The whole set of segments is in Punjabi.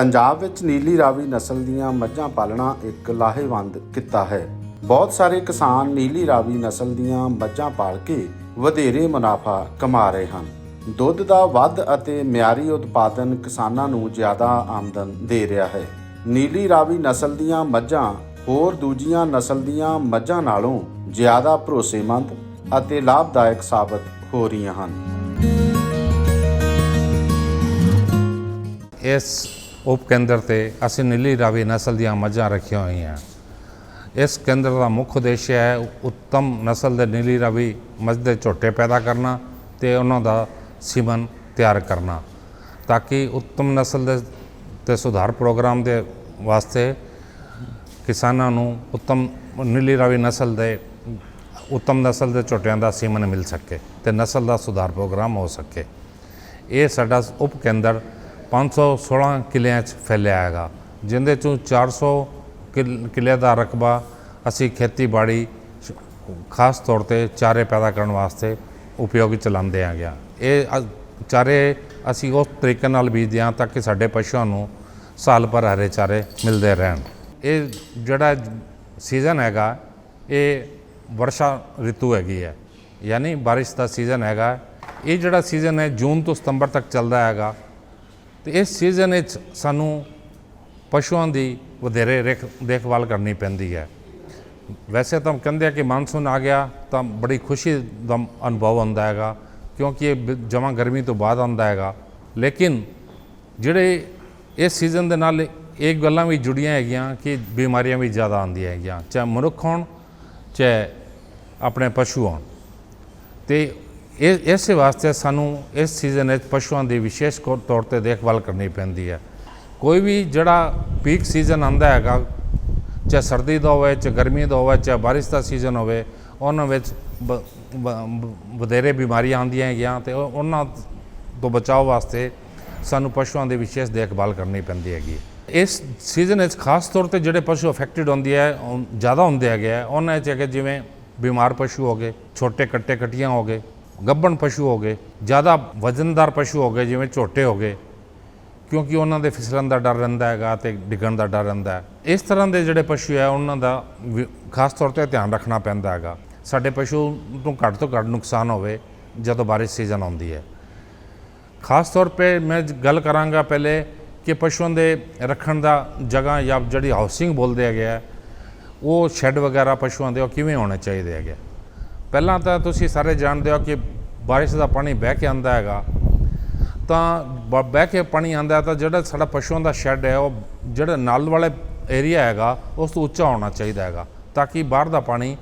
ਪੰਜਾਬ ਵਿੱਚ ਨੀਲੀ ਰਾਵੀ ਨਸਲ ਦੀਆਂ ਮੱਝਾਂ ਪਾਲਣਾ ਇੱਕ ਲਾਹੇਵੰਦ ਕਿੱਤਾ ਹੈ। ਬਹੁਤ ਸਾਰੇ ਕਿਸਾਨ ਨੀਲੀ ਰਾਵੀ ਨਸਲ ਦੀਆਂ ਮੱਝਾਂ ਪਾਲ ਕੇ ਵਧੇਰੇ ਮੁਨਾਫਾ ਕਮਾ ਰਹੇ ਹਨ। ਦੁੱਧ ਦਾ ਵੱਧ ਅਤੇ ਮਿਆਰੀ ਉਤਪਾਦਨ ਕਿਸਾਨਾਂ ਨੂੰ ਜ਼ਿਆਦਾ ਆਮਦਨ ਦੇ ਰਿਹਾ ਹੈ। ਨੀਲੀ ਰਾਵੀ ਨਸਲ ਦੀਆਂ ਮੱਝਾਂ ਹੋਰ ਦੂਜੀਆਂ ਨਸਲ ਦੀਆਂ ਮੱਝਾਂ ਨਾਲੋਂ ਜ਼ਿਆਦਾ ਭਰੋਸੇਮੰਦ ਅਤੇ ਲਾਭਦਾਇਕ ਸਾਬਤ ਹੋ ਰਹੀਆਂ ਹਨ। ਇਸ ਉਪ ਕੇਂਦਰ ਤੇ ਅਸੀਂ ਨੀਲੀ ਰਾਵੀ ਨਸਲ ਦੀਆਂ ਮੱਝਾਂ ਰੱਖੀਆਂ ਹੋਈਆਂ। ਇਸ ਕੇਂਦਰ ਦਾ ਮੁੱਖ ਉਦੇਸ਼ ਹੈ ਉੱਤਮ ਨਸਲ ਦੇ ਨੀਲੀ ਰਾਵੀ ਮੱਝ ਦੇ ਝੋਟੇ ਪੈਦਾ ਕਰਨਾ ਤੇ ਉਹਨਾਂ ਦਾ ਸੀਮਨ ਤਿਆਰ ਕਰਨਾ, ਤਾਂ ਕਿ ਉੱਤਮ ਨਸਲ ਦੇ ਤੇ ਸੁਧਾਰ ਪ੍ਰੋਗਰਾਮ ਦੇ ਵਾਸਤੇ ਕਿਸਾਨਾਂ ਨੂੰ ਉੱਤਮ ਨੀਲੀ ਰਾਵੀ ਨਸਲ ਦੇ ਉੱਤਮ ਨਸਲ ਦੇ ਝੋਟਿਆਂ ਦਾ ਸੀਮਨ ਮਿਲ ਸਕੇ ਤੇ ਨਸਲ ਦਾ ਸੁਧਾਰ ਪ੍ਰੋਗਰਾਮ ਹੋ ਸਕੇ। ਇਹ ਸਾਡਾ ਉਪ ਕੇਂਦਰ 516 ਕਿਲਿਆਂ 'ਚ ਫੈਲਿਆ ਹੈਗਾ, ਜਿੰਦੇ ਚੋਂ 400 ਕਿੱਲ- ਕਿੱਲੇ ਦਾ ਰਕਬਾ ਅਸੀਂ ਖੇਤੀਬਾੜੀ ਖਾਸ ਤੌਰ ਤੇ ਚਾਰੇ ਪੈਦਾ ਕਰਨ ਵਾਸਤੇ ਉਪਯੋਗੀ ਚਲਾਉਂਦੇ ਆ। ਗਿਆ ਇਹ ਚਾਰੇ ਅਸੀਂ ਉਸ ਤਰੀਕੇ ਨਾਲ ਬੀਜਦੇ ਹਾਂ ਤਾਂ ਕਿ ਸਾਡੇ ਪਸ਼ੂਆਂ ਨੂੰ ਸਾਲ ਭਰ ਹਰੇ ਚਾਰੇ ਮਿਲਦੇ ਰਹਿਣ। ਇਹ ਜਿਹੜਾ ਸੀਜ਼ਨ ਹੈਗਾ, ਇਹ ਵਰਸ਼ਾ ਰਿਤੂ ਹੈਗੀ ਹੈ। ਯਾਨੀ ਬਾਰਿਸ਼ ਦਾ ਸੀਜ਼ਨ ਹੈਗਾ, ਇਹ ਜਿਹੜਾ ਸੀਜ਼ਨ ਹੈ ਜੂਨ ਤੋਂ ਸਤੰਬਰ ਤੱਕ ਚੱਲਦਾ ਹੈਗਾ। ਤੇ ਇਸ ਸੀਜ਼ਨ ਵਿੱਚ ਸਾਨੂੰ ਪਸ਼ੂਆਂ ਦੀ ਵਧੇਰੇ ਰੇਖ ਦੇਖਭਾਲ ਕਰਨੀ ਪੈਂਦੀ ਹੈ। ਵੈਸੇ ਤਾਂ ਕਹਿੰਦੇ ਆ ਕਿ ਮਾਨਸੂਨ ਆ ਗਿਆ ਤਾਂ ਬੜੀ ਖੁਸ਼ੀ ਦਾ ਅਨੁਭਵ ਆਉਂਦਾ ਹੈਗਾ, ਕਿਉਂਕਿ ਇਹ ਜਮਾ ਗਰਮੀ ਤੋਂ ਬਾਅਦ ਆਉਂਦਾ ਹੈਗਾ। ਲੇਕਿਨ ਜਿਹੜੇ ਇਸ ਸੀਜ਼ਨ ਦੇ ਨਾਲ ਇਹ ਗੱਲਾਂ ਵੀ ਜੁੜੀਆਂ ਹੈਗੀਆਂ ਕਿ ਬਿਮਾਰੀਆਂ ਵੀ ਜ਼ਿਆਦਾ ਆਉਂਦੀਆਂ ਹੈਗੀਆਂ, ਚਾਹੇ ਮਨੁੱਖ ਹੋਣ, ਚਾਹੇ ਆਪਣੇ ਪਸ਼ੂ ਹੋਣ। ਤੇ ਇਹ, ਇਸੇ ਵਾਸਤੇ ਸਾਨੂੰ ਇਸ ਸੀਜ਼ਨ ਵਿੱਚ ਪਸ਼ੂਆਂ ਦੀ ਵਿਸ਼ੇਸ਼ ਕੋ- ਤੌਰ ਤੇ ਦੇਖਭਾਲ ਕਰਨੀ ਪੈਂਦੀ ਹੈ। ਕੋਈ ਵੀ ਜਿਹੜਾ ਪੀਕ ਸੀਜ਼ਨ ਆਂਦਾ ਹੈਗਾ, ਚਾਹੇ ਸਰਦੀ ਦਾ ਹੋਵੇ, ਚਾਹੇ ਗਰਮੀ ਦਾ ਹੋਵੇ, ਚਾਹੇ ਬਾਰਿਸ਼ ਦਾ ਸੀਜ਼ਨ ਹੋਵੇ, ਉਹਨਾਂ ਵਿੱਚ ਬ- ਬ- ਵਧੇਰੇ ਬਿਮਾਰੀਆਂ ਆਉਂਦੀਆਂ ਹੈਗੀਆਂ ਤੇ ਉਹਨਾਂ ਤੋਂ ਬਚਾਓ ਵਾਸਤੇ ਸਾਨੂੰ ਪਸ਼ੂਆਂ ਦੀ ਵਿਸ਼ੇਸ਼ ਦੇਖਭਾਲ ਕਰਨੀ ਪੈਂਦੀ ਹੈਗੀ ਇਸ ਸੀਜ਼ਨ ਵਿੱਚ ਖਾਸ ਤੌਰ ਤੇ ਜਿਹੜੇ ਪਸ਼ੂ ਅਫੈਕਟਡ ਹੁੰਦੇ ਹੈ ਜ਼ਿਆਦਾ ਹੁੰਦੇ ਹੈਗੇ ਆ, ਉਹਨਾਂ 'ਚ ਹੈਗੇ ਜਿਵੇਂ ਬਿਮਾਰ ਪਸ਼ੂ ਹੋ ਗਏ, ਛੋਟੇ ਕੱਟੇ ਕਟੀਆਂ ਹੋ ਗਏ ਗੱਭਣ ਪਸ਼ੂ ਹੋ ਗਏ, ਜ਼ਿਆਦਾ ਵਜ਼ਨਦਾਰ ਪਸ਼ੂ ਹੋ ਗਏ, ਜਿਵੇਂ ਝੋਟੇ ਹੋ ਗਏ, ਕਿਉਂਕਿ ਉਹਨਾਂ ਦੇ ਫਿਸਲਣ ਦਾ ਡਰ ਰਹਿੰਦਾ ਹੈਗਾ ਤੇ ਡਿੱਗਣ ਦਾ ਡਰ ਰਹਿੰਦਾ ਹੈ। ਇਸ ਤਰ੍ਹਾਂ ਦੇ ਜਿਹੜੇ ਪਸ਼ੂ ਹੈ, ਉਹਨਾਂ ਦਾ ਵੀ ਖਾਸ ਤੌਰ ਤੇ ਧਿਆਨ ਰੱਖਣਾ ਪੈਂਦਾ ਹੈਗਾ। ਸਾਡੇ ਪਸ਼ੂ ਨੂੰ ਘੱਟ ਤੋਂ ਘੱਟ ਨੁਕਸਾਨ ਹੋਵੇ, ਜਦੋਂ ਬਾਰਿਸ਼ ਸੀਜ਼ਨ ਆਉਂਦੀ ਹੈ। ਖਾਸ ਤੌਰ 'ਤੇ ਮੈਂ ਗੱਲ ਕਰਾਂਗਾ ਪਹਿਲੇ ਕਿ ਪਸ਼ੂਆਂ ਦੇ ਰੱਖਣ ਦਾ ਜਗ੍ਹਾ ਜਾਂ ਜਿਹੜੀ ਹਾਊਸਿੰਗ ਬੋਲਦੇ ਹੈਗੇ ਆ, ਉਹ ਸ਼ੈੱਡ ਵਗੈਰਾ ਪਸ਼ੂਆਂ ਦੇ ਉਹ ਕਿਵੇਂ ਹੋਣੇ ਚਾਹੀਦੇ ਹੈਗੇ ਪਹਿਲਾਂ ਤਾਂ ਤੁਸੀਂ ਸਾਰੇ ਜਾਣਦੇ ਹੋ ਕਿ ਬਾਰਿਸ਼ ਦਾ ਪਾਣੀ ਬਹਿ ਕੇ ਆਂਦਾ ਹੈਗਾ। ਤਾਂ ਬ- ਬਹਿ ਕੇ ਪਾਣੀ ਆਂਦਾ ਹੈ ਤਾਂ ਜਿਹੜਾ ਸਾਡਾ ਪਸ਼ੂਆਂ ਦਾ ਸ਼ੈੱਡ ਹੈ, ਉਹ ਜਿਹੜਾ ਨਾਲ ਵਾਲੇ ਏਰੀਆ ਹੈਗਾ, ਉਸ ਤੋਂ ਉੱਚਾ ਹੋਣਾ ਚਾਹੀਦਾ ਹੈਗਾ ਤਾਂ ਕਿ ਬਾਹਰ ਦਾ ਪਾਣੀ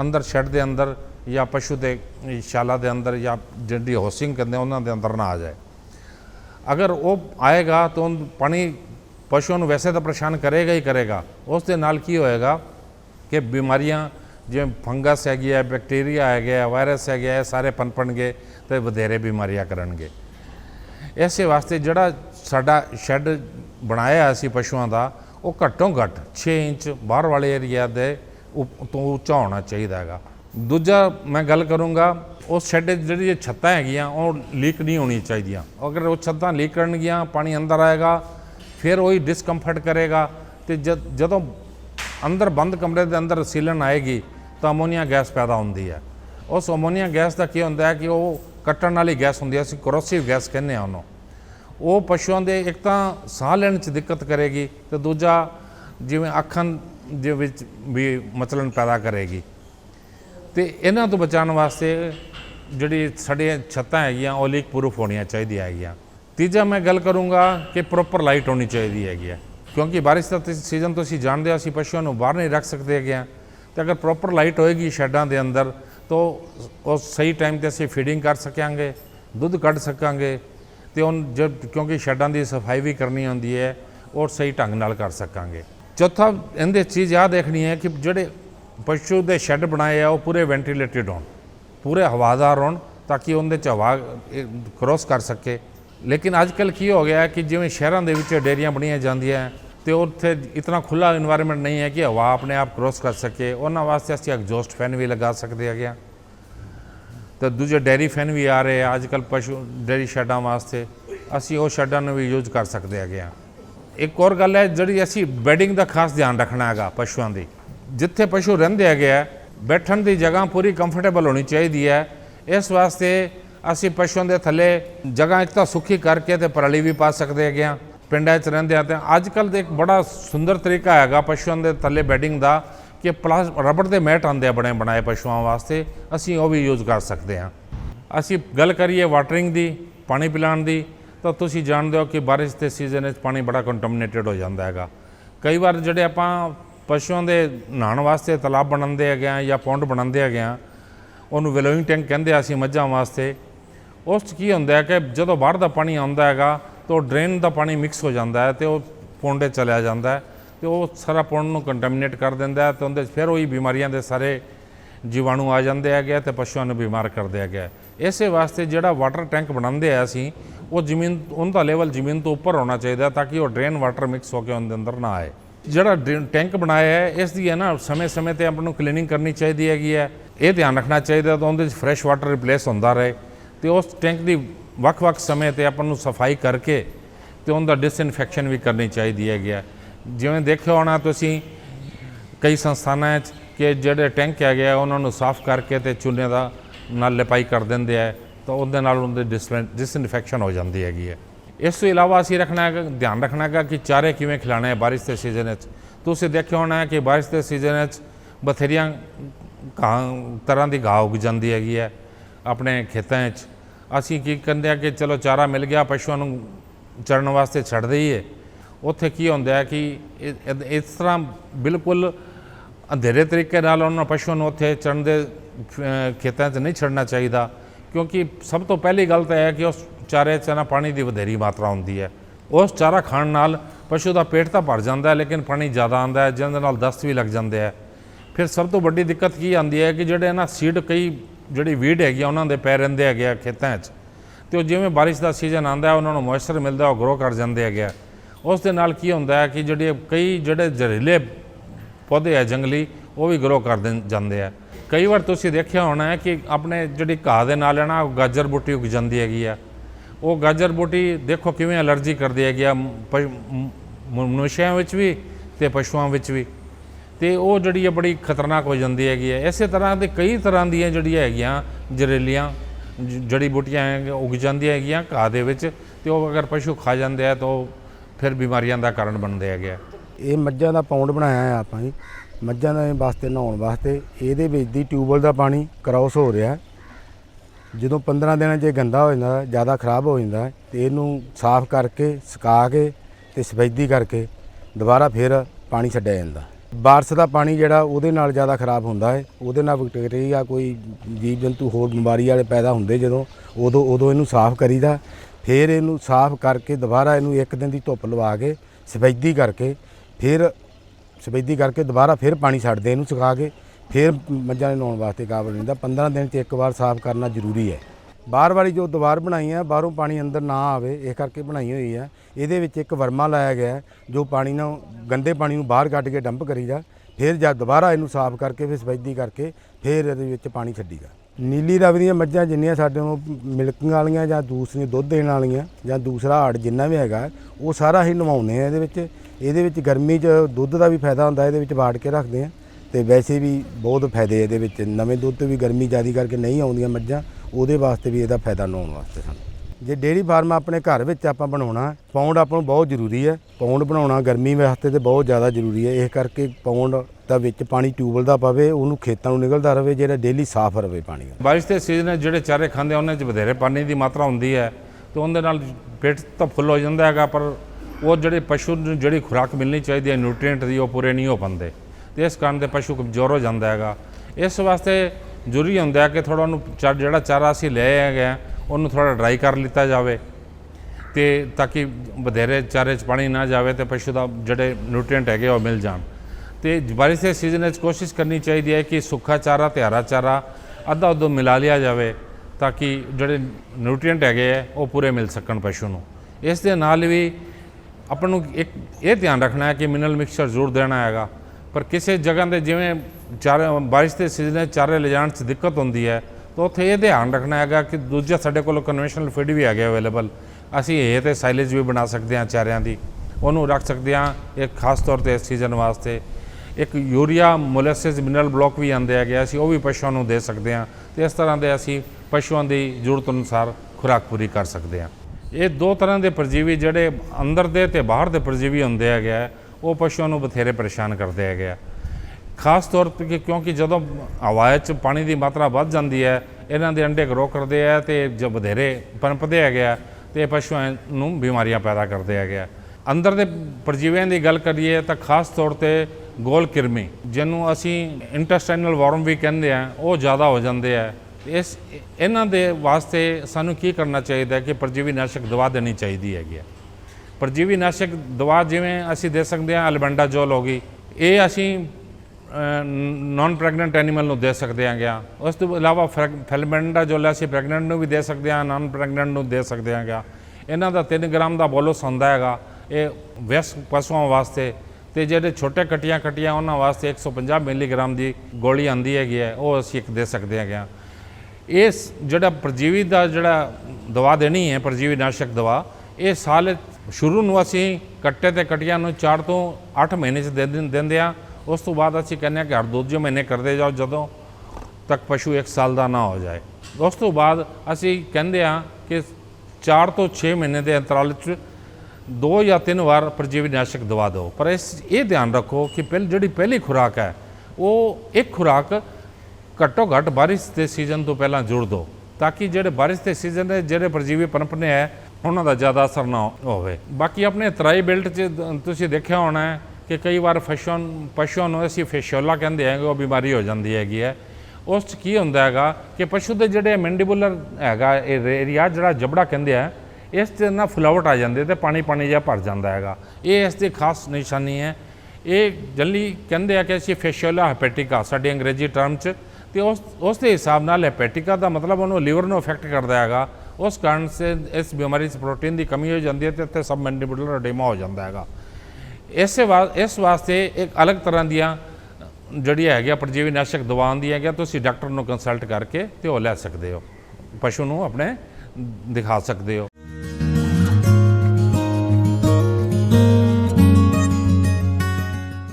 ਅੰਦਰ ਸ਼ੈੱਡ ਦੇ ਅੰਦਰ ਜਾਂ ਪਸ਼ੂ ਦੇ ਸ਼ਾਲਾ ਦੇ ਅੰਦਰ ਜਾਂ ਜਿਹੜੀ ਹਾਊਸਿੰਗ ਕਹਿੰਦੇ ਉਹਨਾਂ ਦੇ ਅੰਦਰ ਨਾ ਆ ਜਾਏ। ਅਗਰ ਉਹ ਆਏਗਾ ਤਾਂ ਉਹ ਪਾਣੀ ਪਸ਼ੂਆਂ ਨੂੰ ਵੈਸੇ ਤਾਂ ਪਰੇਸ਼ਾਨ ਕਰੇਗਾ ਹੀ ਕਰੇਗਾ। ਉਸ ਦੇ ਨਾਲ ਕੀ ਹੋਏਗਾ ਕਿ ਬਿਮਾਰੀਆਂ ਜਿਵੇਂ ਫੰਗਸ ਹੈਗੀ ਹੈ, ਬੈਕਟੀਰੀਆ ਹੈਗਾ ਹੈ, ਵਾਇਰਸ ਹੈਗਾ ਹੈ ਸਾਰੇ ਪਨਪਣਗੇ ਤੇ ਵਧੇਰੇ ਬਿਮਾਰੀਆਂ ਕਰਨਗੇ। ਇਸੇ ਵਾਸਤੇ ਜਿਹੜਾ ਸਾਡਾ ਸ਼ੈੱਡ ਬਣਾਇਆ ਅਸੀਂ ਪਸ਼ੂਆਂ ਦਾ, ਉਹ ਘੱਟੋ ਘੱਟ 6 ਇੰਚ ਬਾਹਰ ਵਾਲੇ ਏਰੀਆ ਦੇ ਉਪ- ਤੋਂ ਉੱਚਾ ਹੋਣਾ ਚਾਹੀਦਾ ਹੈਗਾ। ਦੂਜਾ ਮੈਂ ਗੱਲ ਕਰੂੰਗਾ ਉਸ ਸ਼ੈੱਡ 'ਚ ਜਿਹੜੀ ਛੱਤਾਂ ਹੈਗੀਆਂ, ਉਹ ਲੀਕ ਨਹੀਂ ਹੋਣੀ ਚਾਹੀਦੀਆਂ। ਅਗਰ ਉਹ ਛੱਤਾਂ ਲੀਕ ਕਰਨਗੀਆਂ, ਪਾਣੀ ਅੰਦਰ ਆਏਗਾ, ਫਿਰ ਉਹੀ ਡਿਸਕੰਫਰਟ ਕਰੇਗਾ ਤੇ ਜਦ, ਜਦੋਂ ਅੰਦਰ ਬੰਦ ਕਮਰੇ ਦੇ ਅੰਦਰ ਸੀਲਨ ਆਏਗੀ ਤਾਂ ਅਮੋਨੀਆ ਗੈਸ ਪੈਦਾ ਹੁੰਦੀ ਹੈ। ਉਸ ਅਮੋਨੀਆ ਗੈਸ ਦਾ ਕੀ ਹੁੰਦਾ ਹੈ ਕਿ ਉਹ ਕੱਟਣ ਵਾਲੀ ਗੈਸ ਹੁੰਦੀ ਹੈ, ਅਸੀਂ ਕਰੋਸਿਵ ਗੈਸ ਕਹਿੰਦੇ ਆ ਉਹਨੂੰ। ਉਹ ਪਸ਼ੂਆਂ ਦੇ ਇੱਕ ਤਾਂ ਸਾਹ ਲੈਣ 'ਚ ਦਿੱਕਤ ਕਰੇਗੀ ਤੇ ਦੂਜਾ ਜਿਵੇਂ ਅੱਖਾਂ ਦੇ ਵਿੱਚ ਵੀ ਮਚਲਣ ਪੈਦਾ ਕਰੇਗੀ। ਤੇ ਇਹਨਾਂ ਤੋਂ ਬਚਾਉਣ ਵਾਸਤੇ ਜਿਹੜੀ ਸਾਡੀਆਂ ਛੱਤਾਂ ਹੈਗੀਆਂ, ਉਹ ਲੀਕ ਪ੍ਰੂਫ ਹੋਣੀਆਂ ਚਾਹੀਦੀਆਂ ਹੈਗੀਆਂ। ਤੀਜਾ ਮੈਂ ਗੱਲ ਕਰੂੰਗਾ ਕਿ ਪ੍ਰੋਪਰ ਲਾਈਟ ਹੋਣੀ ਚਾਹੀਦੀ ਹੈਗੀ ਹੈ। ਕਿਉਂਕਿ ਬਾਰਿਸ਼ ਦਾ ਸੀਜ਼ਨ ਤੋਂ ਅਸੀਂ ਜਾਣਦੇ ਹੋ, ਅਸੀਂ ਪਸ਼ੂਆਂ ਨੂੰ ਬਾਹਰ ਨਹੀਂ ਰੱਖ ਸਕਦੇ ਹੈਗੇ ਹਾਂ। ਤੇ ਅਗਰ ਪ੍ਰੋਪਰ ਲਾਈਟ ਹੋਏਗੀ ਸ਼ੈੱਡਾਂ ਦੇ ਅੰਦਰ, ਤਾਂ ਉਹ ਸਹੀ ਟਾਈਮ ਤੇ ਅਸੀਂ ਫੀਡਿੰਗ ਕਰ ਸਕਾਂਗੇ, ਦੁੱਧ ਕੱਢ ਸਕਾਂਗੇ, ਤੇ ਉਹ ਜਦ ਕਿਉਂਕਿ ਸ਼ੈੱਡਾਂ ਦੀ ਸਫ਼ਾਈ ਵੀ ਕਰਨੀ ਹੁੰਦੀ ਹੈ ਔਰ ਸਹੀ ਢੰਗ ਨਾਲ ਕਰ ਸਕਾਂਗੇ। ਚੌਥਾ, ਇਹਦੇ ਚੀਜ਼ ਆ ਦੇਖਣੀ ਹੈ ਕਿ ਜਿਹੜੇ ਪਸ਼ੂ ਦੇ ਸ਼ੈੱਡ ਬਣਾਏ ਆ, ਉਹ ਪੂਰੇ ਵੈਂਟੀਲੇਟਡ ਹੋਣ, ਪੂਰੇ ਹਵਾਦਾਰ ਹੋਣ, ਤਾਂ ਕਿ ਉਹਦੇ ਚ ਹਵਾ ਕ੍ਰੋਸ ਕਰ ਸਕੇ। ਲੇਕਿਨ ਅੱਜ ਕੱਲ ਕੀ ਹੋ ਗਿਆ ਕਿ ਜਿਵੇਂ ਸ਼ਹਿਰਾਂ ਦੇ ਵਿੱਚ ਡੇਰੀਆਂ ਬਣੀਆਂ ਜਾਂਦੀਆਂ ਤੇ ਉੱਥੇ ਇਤਨਾ ਖੁੱਲਾ এনवायरमेंट ਨਹੀਂ ਹੈ ਕਿ ਹਵਾ ਆਪਣੇ ਆਪ ਕ੍ਰੋਸ ਕਰ ਸਕੇ। ਉਹਨਾਂ ਵਾਸਤੇ ਅਸੀਂ ਐਗਜੋਸਟ ਫੈਨ ਵੀ ਲਗਾ ਸਕਦੇ ਹੈਗੇ ਆ ਤੇ ਦੂਜੇ ਡੈਰੀ ਫੈਨ ਵੀ ਆ ਰਹੇ ਆ। ਅੱਜ ਕੱਲ ਪਸ਼ੂ ਡੈਰੀ ਸ਼ੈਡਾਂ ਵਾਸਤੇ ਅਸੀਂ ਉਹ ਸ਼ੈਡਾਂ ਨੂੰ ਵੀ ਯੂਜ਼ ਕਰ ਸਕਦੇ ਹੈਗੇ ਆ ਇੱਕ ਹੋਰ ਗੱਲ ਹੈ, ਜਿਹੜੀ ਅਸੀਂ ਬੈਡਿੰਗ ਦਾ ਖਾਸ ਧਿਆਨ ਰੱਖਣਾ ਹੈਗਾ ਪਸ਼ੂਆਂ ਦੀ। ਜਿੱਥੇ ਪਸ਼ੂ ਰਹਿੰਦੇ ਹੈਗੇ ਆ, ਬੈਠਣ ਦੀ ਜਗ੍ਹਾ ਪੂਰੀ ਕੰਫਰਟੇਬਲ ਹੋਣੀ ਚਾਹੀਦੀ ਹੈ। ਇਸ ਵਾਸਤੇ ਅਸੀਂ ਪਸ਼ੂਆਂ ਦੇ ਥੱਲੇ ਜਗ੍ਹਾ ਇੱਕ ਤਾਂ ਸੁੱਕੀ ਕਰਕੇ ਤੇ ਪਰਾਲੀ ਵੀ ਪਾ ਸਕਦੇ ਹੈਗੇ ਆ ਪਿੰਡਾਂ 'ਚ ਰਹਿੰਦੇ ਆ ਤੇ ਅੱਜ ਕੱਲ੍ਹ ਦੇ ਇੱਕ ਬੜਾ ਸੁੰਦਰ ਤਰੀਕਾ ਹੈਗਾ ਪਸ਼ੂਆਂ ਦੇ ਥੱਲੇ ਬੈਡਿੰਗ ਦਾ ਕਿ ਪਲਾਸ ਰਬੜ ਦੇ ਮੈਟ ਆਉਂਦੇ ਆ ਬਣੇ ਬਣਾਏ ਪਸ਼ੂਆਂ ਵਾਸਤੇ, ਅਸੀਂ ਉਹ ਵੀ ਯੂਜ਼ ਕਰ ਸਕਦੇ ਹਾਂ। ਅਸੀਂ ਗੱਲ ਕਰੀਏ ਵਾਟਰਿੰਗ ਦੀ, ਪਾਣੀ ਪਿਲਾਉਣ ਦੀ, ਤਾਂ ਤੁਸੀਂ ਜਾਣਦੇ ਹੋ ਕਿ ਬਾਰਿਸ਼ ਦੇ ਸੀਜ਼ਨ ਵਿੱਚ ਪਾਣੀ ਬੜਾ ਕੰਟਾਮਿਨੇਟਡ ਹੋ ਜਾਂਦਾ ਹੈਗਾ। ਕਈ ਵਾਰ ਜਿਹੜੇ ਆਪਾਂ ਪਸ਼ੂਆਂ ਦੇ ਨਹਾਉਣ ਵਾਸਤੇ ਤਲਾਬ ਬਣਾਉਂਦੇ ਹੈਗੇ ਆ ਜਾਂ ਪੌਂਡ ਬਣਾਉਂਦੇ ਹੈਗੇ ਆ, ਉਹਨੂੰ ਵਿਲੋਇੰਗ ਟੈਂਕ ਕਹਿੰਦੇ ਆ ਅਸੀਂ ਮੱਝਾਂ ਵਾਸਤੇ। ਉਸ 'ਚ ਕੀ ਹੁੰਦਾ ਹੈ ਕਿ ਜਦੋਂ ਬਾਹਰ ਦਾ ਪਾਣੀ ਆਉਂਦਾ ਹੈਗਾ ਤਾਂ ਉਹ ਡਰੇਨ ਦਾ ਪਾਣੀ ਮਿਕਸ ਹੋ ਜਾਂਦਾ ਹੈ ਤੇ ਉਹ ਪੌਂਡੇ ਚਲਿਆ ਜਾਂਦਾ ਹੈ ਤੇ ਉਹ ਸਾਰਾ ਪੌਂਡ ਨੂੰ ਕੰਟਾਮਿਨੇਟ ਕਰ ਦਿੰਦਾ ਹੈ ਤੇ ਉਹਦੇ 'ਚ ਫਿਰ ਉਹੀ ਬਿਮਾਰੀਆਂ ਦੇ ਸਾਰੇ ਜੀਵਾਣੂ ਆ ਜਾਂਦੇ ਹੈਗੇ ਤੇ ਪਸ਼ੂਆਂ ਨੂੰ ਬਿਮਾਰ ਕਰਦੇ ਹੈਗੇ ਇਸੇ ਵਾਸਤੇ ਜਿਹੜਾ ਵਾਟਰ ਟੈਂਕ ਬਣਾਉਂਦੇ ਆ ਅਸੀਂ, ਉਹ ਜ਼ਮੀਨ, ਉਹਦਾ ਲੈਵਲ ਜ਼ਮੀਨ ਤੋਂ ਉੱਪਰ ਹੋਣਾ ਚਾਹੀਦਾ ਤਾਂ ਕਿ ਉਹ ਡਰੇਨ ਵਾਟਰ ਮਿਕਸ ਹੋ ਕੇ ਉਹਦੇ ਅੰਦਰ ਨਾ ਆਏ। ਜਿਹੜਾ ਡਰੇਨ ਟੈਂਕ ਬਣਾਇਆ ਹੈ, ਇਸ ਦੀ ਹੈ ਨਾ ਸਮੇਂ-ਸਮੇਂ ਤੇ ਆਪਾਂ ਨੂੰ ਕਲੀਨਿੰਗ ਕਰਨੀ ਚਾਹੀਦੀ ਹੈਗੀ ਹੈ। ਇਹ ਧਿਆਨ ਰੱਖਣਾ ਚਾਹੀਦਾ ਤਾਂ ਉਹਦੇ 'ਚ ਫਰੈਸ਼ ਵਾਟਰ ਰਿਪਲੇਸ ਹੁੰਦਾ ਰਹੇ ਤੇ ਉਸ ਟੈਂਕ ਦੀ ਵੱਖ-ਵੱਖ ਸਮੇਂ ਤੇ ਆਪਾਂ ਨੂੰ ਸਫ਼ਾਈ ਕਰਕੇ ਤੇ ਉਹਦਾ ਡਿਸਇਨਫੈਕਸ਼ਨ ਵੀ ਕਰਨੀ ਚਾਹੀਦੀ ਹੈਗੀ ਹੈ ਜਿਵੇਂ ਦੇਖਿਆ ਹੋਣਾ ਤੁਸੀਂ, ਕਈ ਸੰਸਥਾਨਾਂ 'ਚ ਕਿ ਜਿਹੜੇ ਟੈਂਕ ਹੈਗੇ ਆ, ਉਹਨਾਂ ਨੂੰ ਸਾਫ਼ ਕਰਕੇ ਤੇ ਚੂਨੇ ਦਾ ਨਾਲ ਲਿਪਾਈ ਕਰ ਦਿੰਦੇ ਆ, ਤਾਂ ਉਹਦੇ ਨਾਲ ਉਹਦੇ ਡਿਸਇਨਫੈਕਸ਼ਨ ਹੋ ਜਾਂਦੀ ਹੈਗੀ ਹੈ ਇਸ ਤੋਂ ਇਲਾਵਾ ਅਸੀਂ ਰੱਖਣਾ ਹੈ ਧਿਆਨ ਰੱਖਣਾ ਹੈਗਾ ਕਿ ਚਾਰੇ ਕਿਵੇਂ ਖਿਲਾਣੇ ਹੈ ਬਾਰਿਸ਼ ਦੇ ਸੀਜ਼ਨ ਵਿੱਚ ਤੁਸੀਂ ਦੇਖਿਆ ਹੋਣਾ ਕਿ ਬਾਰਿਸ਼ ਦੇ ਸੀਜ਼ਨ ਵਿੱਚ ਬਥੇਰੀਆਂ ਘਾਹ, ਤਰ੍ਹਾਂ ਦੀ ਘਾਹ ਉੱਗ ਜਾਂਦੀ ਹੈਗੀ ਹੈ ਆਪਣੇ ਖੇਤਾਂ 'ਚ। ਅਸੀਂ ਕੀ ਕਹਿੰਦੇ ਆ ਕਿ ਚਲੋ ਚਾਰਾ ਮਿਲ ਗਿਆ, ਪਸ਼ੂਆਂ ਨੂੰ ਚਰਨ ਵਾਸਤੇ ਛੱਡ ਦਈਏ। ਉੱਥੇ ਕੀ ਹੁੰਦਾ ਹੈ ਕਿ ਇਸ ਤਰ੍ਹਾਂ ਬਿਲਕੁਲ ਅੰਧੇਰੇ ਤਰੀਕੇ ਨਾਲ ਉਹਨਾਂ ਪਸ਼ੂਆਂ ਨੂੰ ਉੱਥੇ ਚਰਨ ਦੇ ਖੇਤਾਂ 'ਚ ਨਹੀਂ ਛੱਡਣਾ ਚਾਹੀਦਾ। ਕਿਉਂਕਿ ਸਭ ਤੋਂ ਪਹਿਲੀ ਗੱਲ ਤਾਂ ਇਹ ਹੈ ਕਿ ਉਸ ਚਾਰੇ 'ਚ ਨਾ ਪਾਣੀ ਦੀ ਵਧੇਰੀ ਮਾਤਰਾ ਹੁੰਦੀ ਹੈ। ਉਸ ਚਾਰਾ ਖਾਣ ਨਾਲ ਪਸ਼ੂ ਦਾ ਪੇਟ ਤਾਂ ਭਰ ਜਾਂਦਾ ਹੈ, ਲੇਕਿਨ ਪਾਣੀ ਜ਼ਿਆਦਾ ਆਉਂਦਾ ਹੈ, ਜਿਹਦੇ ਨਾਲ ਦਸਤ ਵੀ ਲੱਗ ਜਾਂਦੇ ਆ ਫਿਰ ਸਭ ਤੋਂ ਵੱਡੀ ਦਿੱਕਤ ਕੀ ਆਉਂਦੀ ਹੈ ਕਿ ਜਿਹੜੇ ਨਾ ਸੀਡ ਕਈ ਜਿਹੜੀ ਵੀਡ ਹੈਗੀ ਆ, ਉਹਨਾਂ ਦੇ ਪੈ ਰਹਿੰਦੇ ਹੈਗੇ ਆ ਖੇਤਾਂ 'ਚ ਤੇ ਉਹ ਜਿਵੇਂ ਬਾਰਿਸ਼ ਦਾ ਸੀਜ਼ਨ ਆਉਂਦਾ, ਉਹਨਾਂ ਨੂੰ ਮੋਇਸਚਰ ਮਿਲਦਾ, ਉਹ ਗਰੋ ਕਰ ਜਾਂਦੇ ਹੈਗੇ ਆ। ਉਸ ਦੇ ਨਾਲ ਕੀ ਹੁੰਦਾ ਹੈ ਕਿ ਜਿਹੜੇ ਕਈ ਜਿਹੜੇ ਜ਼ਹਿਰੀਲੇ ਪੌਦੇ ਆ ਜੰਗਲੀ, ਉਹ ਵੀ ਗਰੋ ਕਰ ਦਿੰ, ਜਾਂਦੇ ਆ। ਕਈ ਵਾਰ ਤੁਸੀਂ ਦੇਖਿਆ ਹੋਣਾ ਹੈ ਕਿ ਆਪਣੇ ਜਿਹੜੀ ਘਾਹ ਦੇ ਨਾਲ ਹੈ ਨਾ, ਉਹ ਗਾਜਰ ਬੂਟੀ ਉੱਗ ਜਾਂਦੀ ਹੈਗੀ ਆ। ਉਹ ਗਾਜਰ ਬੂਟੀ ਦੇਖੋ ਕਿਵੇਂ ਐਲਰਜੀ ਕਰਦੀ ਹੈਗੀ ਆ, ਮ- ਪ- ਮ- ਵਿੱਚ ਵੀ ਤੇ ਪਸ਼ੂਆਂ ਵਿੱਚ ਵੀ। ਤੇ ਉਹ ਜਿਹੜੀ ਹੈ ਬੜੀ ਖਤਰਨਾਕ ਹੋ ਜਾਂਦੀ ਹੈਗੀ ਹੈ ਇਸੇ ਤਰ੍ਹਾਂ ਦੇ ਕਈ ਤਰ੍ਹਾਂ ਦੀਆਂ ਜਿਹੜੀਆਂ ਹੈਗੀਆਂ ਜ਼ਹਿਰੀਲੀਆਂ ਜ- ਜੜੀ ਬੂਟੀਆਂ ਹੈਗੀਆਂ, ਉਗ ਜਾਂਦੀਆਂ ਹੈਗੀਆਂ ਘਾਹ ਦੇ ਵਿੱਚ ਤੇ ਉਹ ਅਗਰ ਪਸ਼ੂ ਖਾ ਜਾਂਦੇ ਆ ਤਾਂ ਉਹ ਫਿਰ ਬਿਮਾਰੀਆਂ ਦਾ ਕਾਰਨ ਬਣਦੇ ਹੈਗੇ ਆ। ਇਹ ਮੱਝਾਂ ਦਾ ਪੌਂਡ ਬਣਾਇਆ ਹੈ ਆਪਾਂ ਜੀ। ਮੱਝਾਂ ਦੇ ਵਾਸਤੇ ਨਹਾਉਣ ਵਾਸਤੇ ਇਹਦੇ ਵਿੱਚ ਦੀ ਟਿਊਬਵੈੱਲ ਦਾ ਪਾਣੀ ਕ੍ਰਾਸ ਹੋ ਰਿਹਾ। ਜਦੋਂ 15 ਦਿਨਾਂ 'ਚ ਗੰਦਾ ਹੋ ਜਾਂਦਾ ਜ਼ਿਆਦਾ ਖਰਾਬ ਹੋ ਜਾਂਦਾ ਹੈ, ਤੇ ਇਹਨੂੰ ਸਾਫ਼ ਕਰਕੇ ਸੁਕਾ ਕੇ ਤੇ ਸਫੈਦੀ ਕਰਕੇ ਦੁਬਾਰਾ ਫਿਰ ਪਾਣੀ ਛੱਡਿਆ ਜਾਂਦਾ। ਬਾਰਿਸ਼ ਦਾ ਪਾਣੀ ਜਿਹੜਾ ਉਹਦੇ ਨਾਲ ਜ਼ਿਆਦਾ ਖਰਾਬ ਹੁੰਦਾ ਹੈ। ਉਹਦੇ ਨਾਲ ਬੈਕਟੀਰੀਆ ਕੋਈ ਜੀਵ ਜੰਤੂ ਹੋਰ ਬਿਮਾਰੀ ਵਾਲੇ ਪੈਦਾ ਹੁੰਦੇ ਜਦੋਂ, ਉਦੋਂ ਉਦੋਂ ਇਹਨੂੰ ਸਾਫ਼ ਕਰੀਦਾ। ਫਿਰ ਇਹਨੂੰ ਸਾਫ਼ ਕਰਕੇ ਦੁਬਾਰਾ ਇਹਨੂੰ ਇੱਕ ਦਿਨ ਦੀ ਧੁੱਪ ਲਵਾ ਕੇ, ਸਫੈਦੀ ਕਰਕੇ, ਫਿਰ ਸਫੈਦੀ ਕਰਕੇ ਦੁਬਾਰਾ ਫਿਰ ਪਾਣੀ ਛੱਡਦੇ ਇਹਨੂੰ ਸੁਕਾ ਕੇ, ਫਿਰ ਮੱਝਾਂ ਦੇ ਨਹਾਉਣ ਵਾਸਤੇ ਕਾਬਲ ਰਹਿੰਦਾ। 15 ਦਿਨ 'ਚ ਇੱਕ ਵਾਰ ਸਾਫ਼ ਕਰਨਾ ਜ਼ਰੂਰੀ ਹੈ। ਬਾਹਰ ਵਾਲੀ ਜੋ ਦੀਵਾਰ ਬਣਾਈ ਹੈ ਬਾਹਰੋਂ ਪਾਣੀ ਅੰਦਰ ਨਾ ਆਵੇ ਇਹ ਕਰਕੇ ਬਣਾਈ ਹੋਈ ਹੈ। ਇਹਦੇ ਵਿੱਚ ਇੱਕ ਵਰਮਾ ਲਾਇਆ ਗਿਆ ਹੈ, ਜੋ ਪਾਣੀ ਨੂੰ ਗੰਦੇ ਪਾਣੀ ਨੂੰ ਬਾਹਰ ਕੱਢ ਕੇ ਡੰਪ ਕਰੀਦਾ। ਫਿਰ ਜਦ ਦੁਬਾਰਾ ਇਹਨੂੰ ਸਾਫ਼ ਕਰਕੇ ਫਿਰ ਸਫੈਦੀ ਕਰਕੇ ਫਿਰ ਇਹਦੇ ਵਿੱਚ ਪਾਣੀ ਛੱਡੀਦਾ। ਨੀਲੀ ਰਵੀ ਦੀਆਂ ਮੱਝਾਂ ਜਿੰਨੀਆਂ ਸਾਡੇ ਨੂੰ ਮਿਲਕਿੰਗ ਵਾਲੀਆਂ ਜਾਂ ਦੂਸਰੀਆਂ ਦੁੱਧ ਦੇਣ ਵਾਲੀਆਂ ਜਾਂ ਦੂਸਰਾ ਹਾੜ ਜਿੰਨਾ ਵੀ ਹੈਗਾ ਉਹ ਸਾਰਾ ਹੀ ਨਵਾਉਂਦੇ ਆ ਇਹਦੇ ਵਿੱਚ। ਇਹਦੇ ਵਿੱਚ ਗਰਮੀ 'ਚ ਦੁੱਧ ਦਾ ਵੀ ਫਾਇਦਾ ਹੁੰਦਾ ਇਹਦੇ ਵਿੱਚ ਵਾੜ ਕੇ ਰੱਖਦੇ ਆ। ਤੇ ਵੈਸੇ ਵੀ ਬਹੁਤ ਫਾਇਦੇ ਇਹਦੇ ਵਿੱਚ। ਨਵੇਂ ਦੁੱਧ ਤੇ ਵੀ ਗਰਮੀ ਜ਼ਿਆਦਾ ਕਰਕੇ ਨਹੀਂ ਆਉਂਦੀਆਂ ਮੱਝਾਂ। ਉਹਦੇ ਵਾਸਤੇ ਵੀ ਇਹਦਾ ਫਾਇਦਾ ਲਾਉਣ ਵਾਸਤੇ ਸਾਨੂੰ ਜੇ ਡੇਅਰੀ ਫਾਰਮ ਆਪਣੇ ਘਰ ਵਿੱਚ ਆਪਾਂ ਬਣਾਉਣਾ, ਪੌਂਡ ਆਪਾਂ ਨੂੰ ਬਹੁਤ ਜ਼ਰੂਰੀ ਹੈ। ਪੌਂਡ ਬਣਾਉਣਾ ਗਰਮੀ ਵਾਸਤੇ ਤੇ ਬਹੁਤ ਜ਼ਿਆਦਾ ਜ਼ਰੂਰੀ ਹੈ। ਇਸ ਕਰਕੇ ਪੌਂਡ ਦਾ ਵਿੱਚ ਪਾਣੀ ਟਿਊਬਵੈੱਲ ਦਾ ਪਵੇ, ਉਹਨੂੰ ਖੇਤਾਂ ਨੂੰ ਨਿਕਲਦਾ ਰਹੇ ਜਿਹੜਾ ਡੇਲੀ ਸਾਫ਼ ਰਹੇ ਪਾਣੀ ਬਾਰਿਸ਼ ਦੇ ਸੀਜ਼ਨ ਵਿੱਚ ਜਿਹੜੇ ਚਾਰੇ ਖਾਂਦੇ ਉਹਨਾਂ 'ਚ ਵਧੇਰੇ ਪਾਣੀ ਦੀ ਮਾਤਰਾ ਹੁੰਦੀ ਹੈ ਤੇ ਉਹਦੇ ਨਾਲ ਪੇਟ ਤਾਂ ਫੁੱਲ ਹੋ ਜਾਂਦਾ ਹੈਗਾ, ਪਰ ਉਹ ਜਿਹੜੇ ਪਸ਼ੂ ਨੂੰ ਜਿਹੜੀ ਖੁਰਾਕ ਮਿਲਣੀ ਚਾਹੀਦੀ ਹੈ ਨਿਊਟ੍ਰੀਐਂਟ ਦੀ ਉਹ ਪੂਰੇ ਨਹੀਂ ਹੋ ਪਾਉਂਦੇ। ਤੇ ਇਸ ਕਾਰਨ ਦੇ ਪਸ਼ੂ ਕਮਜ਼ੋਰ ਹੋ ਜਾਂਦਾ ਹੈਗਾ। ਇਸ ਵਾਸਤੇ ਜ਼ਰੂਰੀ ਹੁੰਦਾ ਕਿ ਥੋੜਾ ਉਹਨੂੰ ਚਾ- ਜਿਹੜਾ ਚਾਰਾ ਅਸੀਂ ਲੈ ਹੈਗੇ ਆ ਉਹਨੂੰ ਥੋੜਾ ਡਰਾਈ ਕਰ ਲਿੱਤਾ ਜਾਵੇ ਤੇ ਤਾਂ ਕਿ ਵਧੇਰੇ ਚਾਰੇ 'ਚ ਪਾਣੀ ਨਾ ਜਾਵੇ ਤੇ ਪਸ਼ੂ ਦਾ ਜਿਹੜੇ ਨਿਊਟ੍ਰੀਐਂਟ ਹੈਗੇ ਉਹ ਮਿਲ ਜਾਣ। ਤੇ ਬਾਰਿਸ਼ ਦੇ ਸੀਜ਼ਨ ਵਿੱਚ ਕੋਸ਼ਿਸ਼ ਕਰਨੀ ਚਾਹੀਦੀ ਹੈ ਕਿ ਸੁੱਕਾ ਚਾਰਾ ਤੇ ਹਰਾ ਚਾਰਾ, ਅੱਧਾ ਅੱਧਾ ਮਿਲਾ ਲਿਆ ਜਾਵੇ ਤਾਂ ਕਿ ਜਿਹੜੇ ਨਿਊਟ੍ਰੀਐਂਟ ਹੈਗੇ ਆ, ਉਹ ਪੂਰੇ ਮਿਲ ਸਕਣ ਪਸ਼ੂ ਨੂੰ। ਇਸ ਦੇ ਨਾਲ ਵੀ ਆਪਾਂ ਨੂੰ ਇੱਕ, ਇਹ ਧਿਆਨ ਰੱਖਣਾ ਹੈ ਕਿ ਮਿਨਰਲ ਮਿਕਸਚਰ ਜ਼ਰੂਰ ਦੇਣਾ ਹੈਗਾ। ਪਰ ਕਿਸੇ ਜਗ੍ਹਾ ਤੇ ਜਿਵੇਂ ਚਾਰੇ ਬਾਰਿਸ਼ ਦੇ ਸੀਜ਼ਨ ਵਿੱਚ ਚਾਰੇ ਲਿਜਾਣ 'ਚ ਦਿੱਕਤ ਹੁੰਦੀ ਹੈ ਤਾਂ ਉੱਥੇ ਇਹ ਧਿਆਨ ਰੱਖਣਾ ਹੈਗਾ ਕਿ ਦੂਜਾ ਸਾਡੇ ਕੋਲ ਕਨਵੈਨਸ਼ਨਲ ਫੀਡ ਵੀ ਹੈਗੇ ਅਵੇਲੇਬਲ ਅਸੀਂ ਇਹ ਤੇ ਸਾਈਲੇਜ ਵੀ ਬਣਾ ਸਕਦੇ ਹਾਂ ਚਾਰਿਆਂ ਦੀ। ਉਹਨੂੰ ਰੱਖ ਸਕਦੇ ਹਾਂ ਇੱਕ ਖਾਸ ਤੌਰ ਤੇ ਇਸ ਸੀਜ਼ਨ ਵਾਸਤੇ। ਇੱਕ ਯੂਰੀਆ ਮੋਲੇਸਿਸ ਮਿਨਰਲ ਬਲੌਕ ਵੀ ਆਉਂਦੇ ਹੈਗੇ ਅਸੀਂ ਉਹ ਵੀ ਪਸ਼ੂਆਂ ਨੂੰ ਦੇ ਸਕਦੇ ਹਾਂ। ਤੇ ਇਸ ਤਰ੍ਹਾਂ ਦੇ ਅਸੀਂ ਪਸ਼ੂਆਂ ਦੀ ਜ਼ਰੂਰਤ ਅਨੁਸਾਰ ਖੁਰਾਕ ਪੂਰੀ ਕਰ ਸਕਦੇ ਹਾਂ। ਇਹ ਦੋ ਤਰ੍ਹਾਂ ਦੇ ਪਰਜੀਵੀ ਜਿਹੜੇ ਅੰਦਰ ਦੇ ਤੇ ਬਾਹਰ ਦੇ ਪਰਜੀਵੀ ਹੁੰਦੇ ਹੈਗੇ ਆ, ਉਹ ਪਸ਼ੂਆਂ ਨੂੰ ਬਥੇਰੇ ਪਰੇਸ਼ਾਨ ਕਰਦੇ ਹੈਗੇ ਆ। ਖਾਸ ਤੌਰ ਤੇ ਕਿ- ਕਿਉਂਕਿ ਜਦੋਂ ਹਵਾ 'ਚ ਪਾਣੀ ਦੀ ਮਾਤਰਾ ਵੱਧ ਜਾਂਦੀ ਹੈ, ਇਹਨਾਂ ਦੇ ਅੰਡੇ ਗਰੋ ਕਰਦੇ ਆ ਤੇ ਜਦ ਵਧੇਰੇ ਪਨਪਦੇ ਹੈਗੇ ਆ ਤੇ ਪਸ਼ੂਆਂ ਨੂੰ ਬਿਮਾਰੀਆਂ ਪੈਦਾ ਕਰਦੇ ਹੈਗੇ ਆ। ਅੰਦਰ ਦੇ ਪਰਜੀਵੀਆਂ ਦੀ ਗੱਲ ਕਰੀਏ ਤਾਂ ਖਾਸ ਤੌਰ ਤੇ ਗੋਲ ਕਿਰਮੀ, ਜਿਹਨੂੰ ਅਸੀਂ ਇੰਟੈਸਟਾਈਨਲ ਵਾਰਮ ਵੀ ਕਹਿੰਦੇ ਆ, ਉਹ ਜ਼ਿਆਦਾ ਹੋ ਜਾਂਦੇ ਆ। ਇਸ ਇਹਨਾਂ ਦੇ ਵਾਸਤੇ ਸਾਨੂੰ ਕੀ ਕਰਨਾ ਚਾਹੀਦਾ ਕਿ ਪਰਜੀਵੀ ਨਾਸ਼ਕ ਦਵਾ ਦੇਣੀ ਚਾਹੀਦੀ ਹੈਗੀ ਹੈ ਪਰਜੀਵੀ ਨਾਸ਼ਕ ਦਵਾ ਜਿਵੇਂ ਅਸੀਂ ਦੇ ਸਕਦੇ ਹਾਂ ਅਲਬੈਂਡਾਜੋਲ ਹੋ ਗਈ, ਇਹ ਅਸੀਂ ਨਾਨ ਪ੍ਰੈਗਨੈਂਟ ਐਨੀਮਲ ਨੂੰ ਦੇ ਸਕਦੇ ਹਾਂ ਗਿਆ ਉਸ ਤੋਂ ਇਲਾਵਾ ਫੈਲਮੈਂਡਾਜੋਲ ਅਸੀਂ ਪ੍ਰੈਗਨੈਂਟ ਨੂੰ ਵੀ ਦੇ ਸਕਦੇ ਹਾਂ ਨਾਨ ਪ੍ਰੈਗਨੈਂਟ ਨੂੰ ਦੇ ਸਕਦੇ ਹਾਂ ਗਿਆ ਇਹਨਾਂ ਦਾ 3 ਗ੍ਰਾਮ ਦਾ ਬੋਲਸ ਹੁੰਦਾ ਹੈਗਾ। ਇਹ ਵਿਅਸ ਪਸ਼ੂਆਂ ਵਾਸਤੇ ਤੇ ਜਿਹੜੇ ਛੋਟੇ ਕਟੀਆਂ ਕਟੀਆਂ ਉਹਨਾਂ ਵਾਸਤੇ 150 ਮਿਲੀਗ੍ਰਾਮ ਦੀ ਗੋਲੀ ਆਂਦੀ ਹੈਗੀ ਹੈ, ਉਹ ਅਸੀਂ ਇੱਕ ਦੇ ਸਕਦੇ ਹੈਗੇ ਹਾਂ ਇਸ ਜਿਹੜਾ ਪ੍ਰਜੀਵੀ ਦਾ ਜਿਹੜਾ ਦਵਾ ਦੇਣੀ ਹੈ, ਪ੍ਰਜੀਵੀ ਨਾਸ਼ਕ ਦਵਾ, ਇਹ ਸਾਲ ਸ਼ੁਰੂ ਨੂੰ ਅਸੀਂ ਕੱਟੇ ਤੇ ਕਟੀਆਂ ਨੂੰ 4 ਤੋਂ 8 ਮਹੀਨੇ ਚ ਦੇ ਦਿੰਦੇ ਆ। ਉਸ ਤੋਂ ਬਾਅਦ ਅਸੀਂ ਕਹਿੰਦੇ ਆ ਕਿ ਹਰ ਦੂਜੇ ਮਹੀਨੇ ਕਰਦੇ ਜਾਓ ਜਦੋਂ ਤੱਕ ਪਸ਼ੂ 1 ਸਾਲ ਦਾ ਨਾ ਹੋ ਜਾਏ। ਉਸ ਤੋਂ ਬਾਅਦ ਅਸੀਂ ਕਹਿੰਦੇ ਆ ਕਿ 4 ਤੋਂ 6 ਮਹੀਨੇ ਦੇ ਅੰਤਰਾਲ 'ਚ ਦੋ ਜਾਂ ਤਿੰਨ ਵਾਰ ਪਰਜੀਵੀ ਨਾਸ਼ਕ ਦਵਾ ਦਿਓ। ਪਰ ਇਸ ਇਹ ਧਿਆਨ ਰੱਖੋ ਕਿ ਪਹਿਲ, ਜਿਹੜੀ ਪਹਿਲੀ ਖੁਰਾਕ ਹੈ, ਉਹ ਇੱਕ ਖੁਰਾਕ ਘੱਟੋ ਘੱਟ ਬਾਰਿਸ਼ ਦੇ ਸੀਜ਼ਨ ਤੋਂ ਪਹਿਲਾਂ ਜੁੜ ਦਿਓ ਤਾਂ ਕਿ ਜਿਹੜੇ ਬਾਰਿਸ਼ ਦੇ ਸੀਜ਼ਨ ਦੇ ਜਿਹੜੇ ਪਰਜੀਵੀ ਪਨਪਨੇ ਹੈ, ਉਹਨਾਂ ਦਾ ਜ਼ਿਆਦਾ ਅਸਰ ਨਾ ਹੋਵੇ। ਬਾਕੀ ਆਪਣੇ ਤਰਾਈ ਬੈਲਟ 'ਚ ਤੁਸੀਂ ਦੇਖਿਆ ਹੋਣਾ ਹੈ ਕਿ ਕਈ ਵਾਰ ਫੈਸ਼ਨ, ਪਸ਼ੂਆਂ ਨੂੰ ਅਸੀਂ ਫੇਸ਼ੋਲਾ ਕਹਿੰਦੇ ਹੈਗੇ, ਉਹ ਬਿਮਾਰੀ ਹੋ ਜਾਂਦੀ ਹੈਗੀ ਹੈ। ਉਸ 'ਚ ਕੀ ਹੁੰਦਾ ਹੈਗਾ ਕਿ ਪਸ਼ੂ ਦੇ ਜਿਹੜੇ ਮੈਂਡੀਬੂਲਰ ਹੈਗਾ, ਇਹ ਏਰੀਆ ਜਿਹੜਾ ਜਬੜਾ ਕਹਿੰਦੇ ਆ, ਇਸ 'ਚ ਨਾ ਫੁਲਾਵਟ ਆ ਜਾਂਦੀ ਹੈ ਤੇ ਪਾਣੀ ਪਾਣੀ ਜਿਹਾ ਭਰ ਜਾਂਦਾ ਹੈਗਾ। ਇਹ ਇਸ ਦੀ ਖਾਸ ਨਿਸ਼ਾਨੀ ਹੈ। ਇਹ ਜਲਦੀ ਕਹਿੰਦੇ ਆ ਕਿ ਅਸੀਂ ਫੇਸ਼ੋਲਾ ਹੈਪੇਟਿਕਾ, ਸਾਡੀ ਅੰਗਰੇਜ਼ੀ ਟਰਮ 'ਚ, ਤੇ ਉਸ ਉਸ ਦੇ ਹਿਸਾਬ ਨਾਲ ਹੈਪੇਟਿਕਾ ਦਾ ਮਤਲਬ ਉਹਨੂੰ ਲੀਵਰ ਨੂੰ ਅਫੈਕਟ ਕਰਦਾ ਹੈਗਾ। ਉਸ ਕਾਰਨ ਸੇ, ਇਸ ਬਿਮਾਰੀ 'ਚ ਪ੍ਰੋਟੀਨ ਦੀ ਕਮੀ ਹੋ ਜਾਂਦੀ ਹੈ ਤੇ ਇੱਥੇ ਸਬ ਮੈਂਡੀਬੂਲਰ ਅਡੇਮਾ ਹੋ ਜਾਂਦਾ ਹੈਗਾ। ਇਸੇ ਵਾ ਇਸ ਵਾਸਤੇ ਇੱਕ ਅਲੱਗ ਤਰ੍ਹਾਂ ਦੀਆਂ ਜਿਹੜੀ ਹੈਗੀ ਆ ਪਰਜੀਵੀ ਨਾਸ਼ਕ ਦਵਾ ਆਉਂਦੀ ਹੈਗੀ ਆ, ਤੁਸੀਂ ਡਾਕਟਰ ਨੂੰ ਕੰਸਲਟ ਕਰਕੇ ਤੇ ਉਹ ਲੈ ਸਕਦੇ ਹੋ। ਪਸ਼ੂ ਨੂੰ ਆਪਣੇ ਦਿਖਾ ਸਕਦੇ ਹੋ।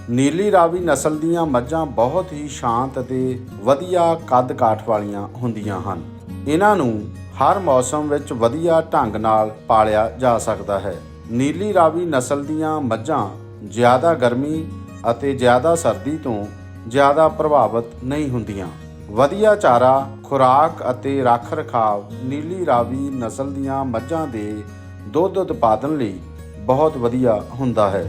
ਨੀਲੀ ਰਾਵੀ ਨਸਲ ਦੀਆਂ ਮੱਝਾਂ ਬਹੁਤ ਹੀ ਸ਼ਾਂਤ ਅਤੇ ਵਧੀਆ ਕੱਦ ਕਾਠ ਵਾਲੀਆਂ ਹੁੰਦੀਆਂ ਹਨ। ਇਹਨਾਂ ਨੂੰ ਹਰ ਮੌਸਮ ਵਿੱਚ ਵਧੀਆ ਢੰਗ ਨਾਲ ਪਾਲਿਆ ਜਾ ਸਕਦਾ ਹੈ। ਨੀਲੀ ਰਾਵੀ ਨਸਲ ਦੀਆਂ ਮੱਝਾਂ ਜ਼ਿਆਦਾ ਗਰਮੀ ਅਤੇ ਜ਼ਿਆਦਾ ਸਰਦੀ ਤੋਂ ਜ਼ਿਆਦਾ ਪ੍ਰਭਾਵਿਤ ਨਹੀਂ ਹੁੰਦੀਆਂ। ਵਧੀਆ ਚਾਰਾ, ਖੁਰਾਕ ਅਤੇ ਰੱਖ ਰਖਾਵ ਨੀਲੀ ਰਾਵੀ ਨਸਲ ਦੀਆਂ ਮੱਝਾਂ ਦੇ ਦੁੱਧ ਉਤਪਾਦਨ ਲਈ ਬਹੁਤ ਵਧੀਆ ਹੁੰਦਾ ਹੈ।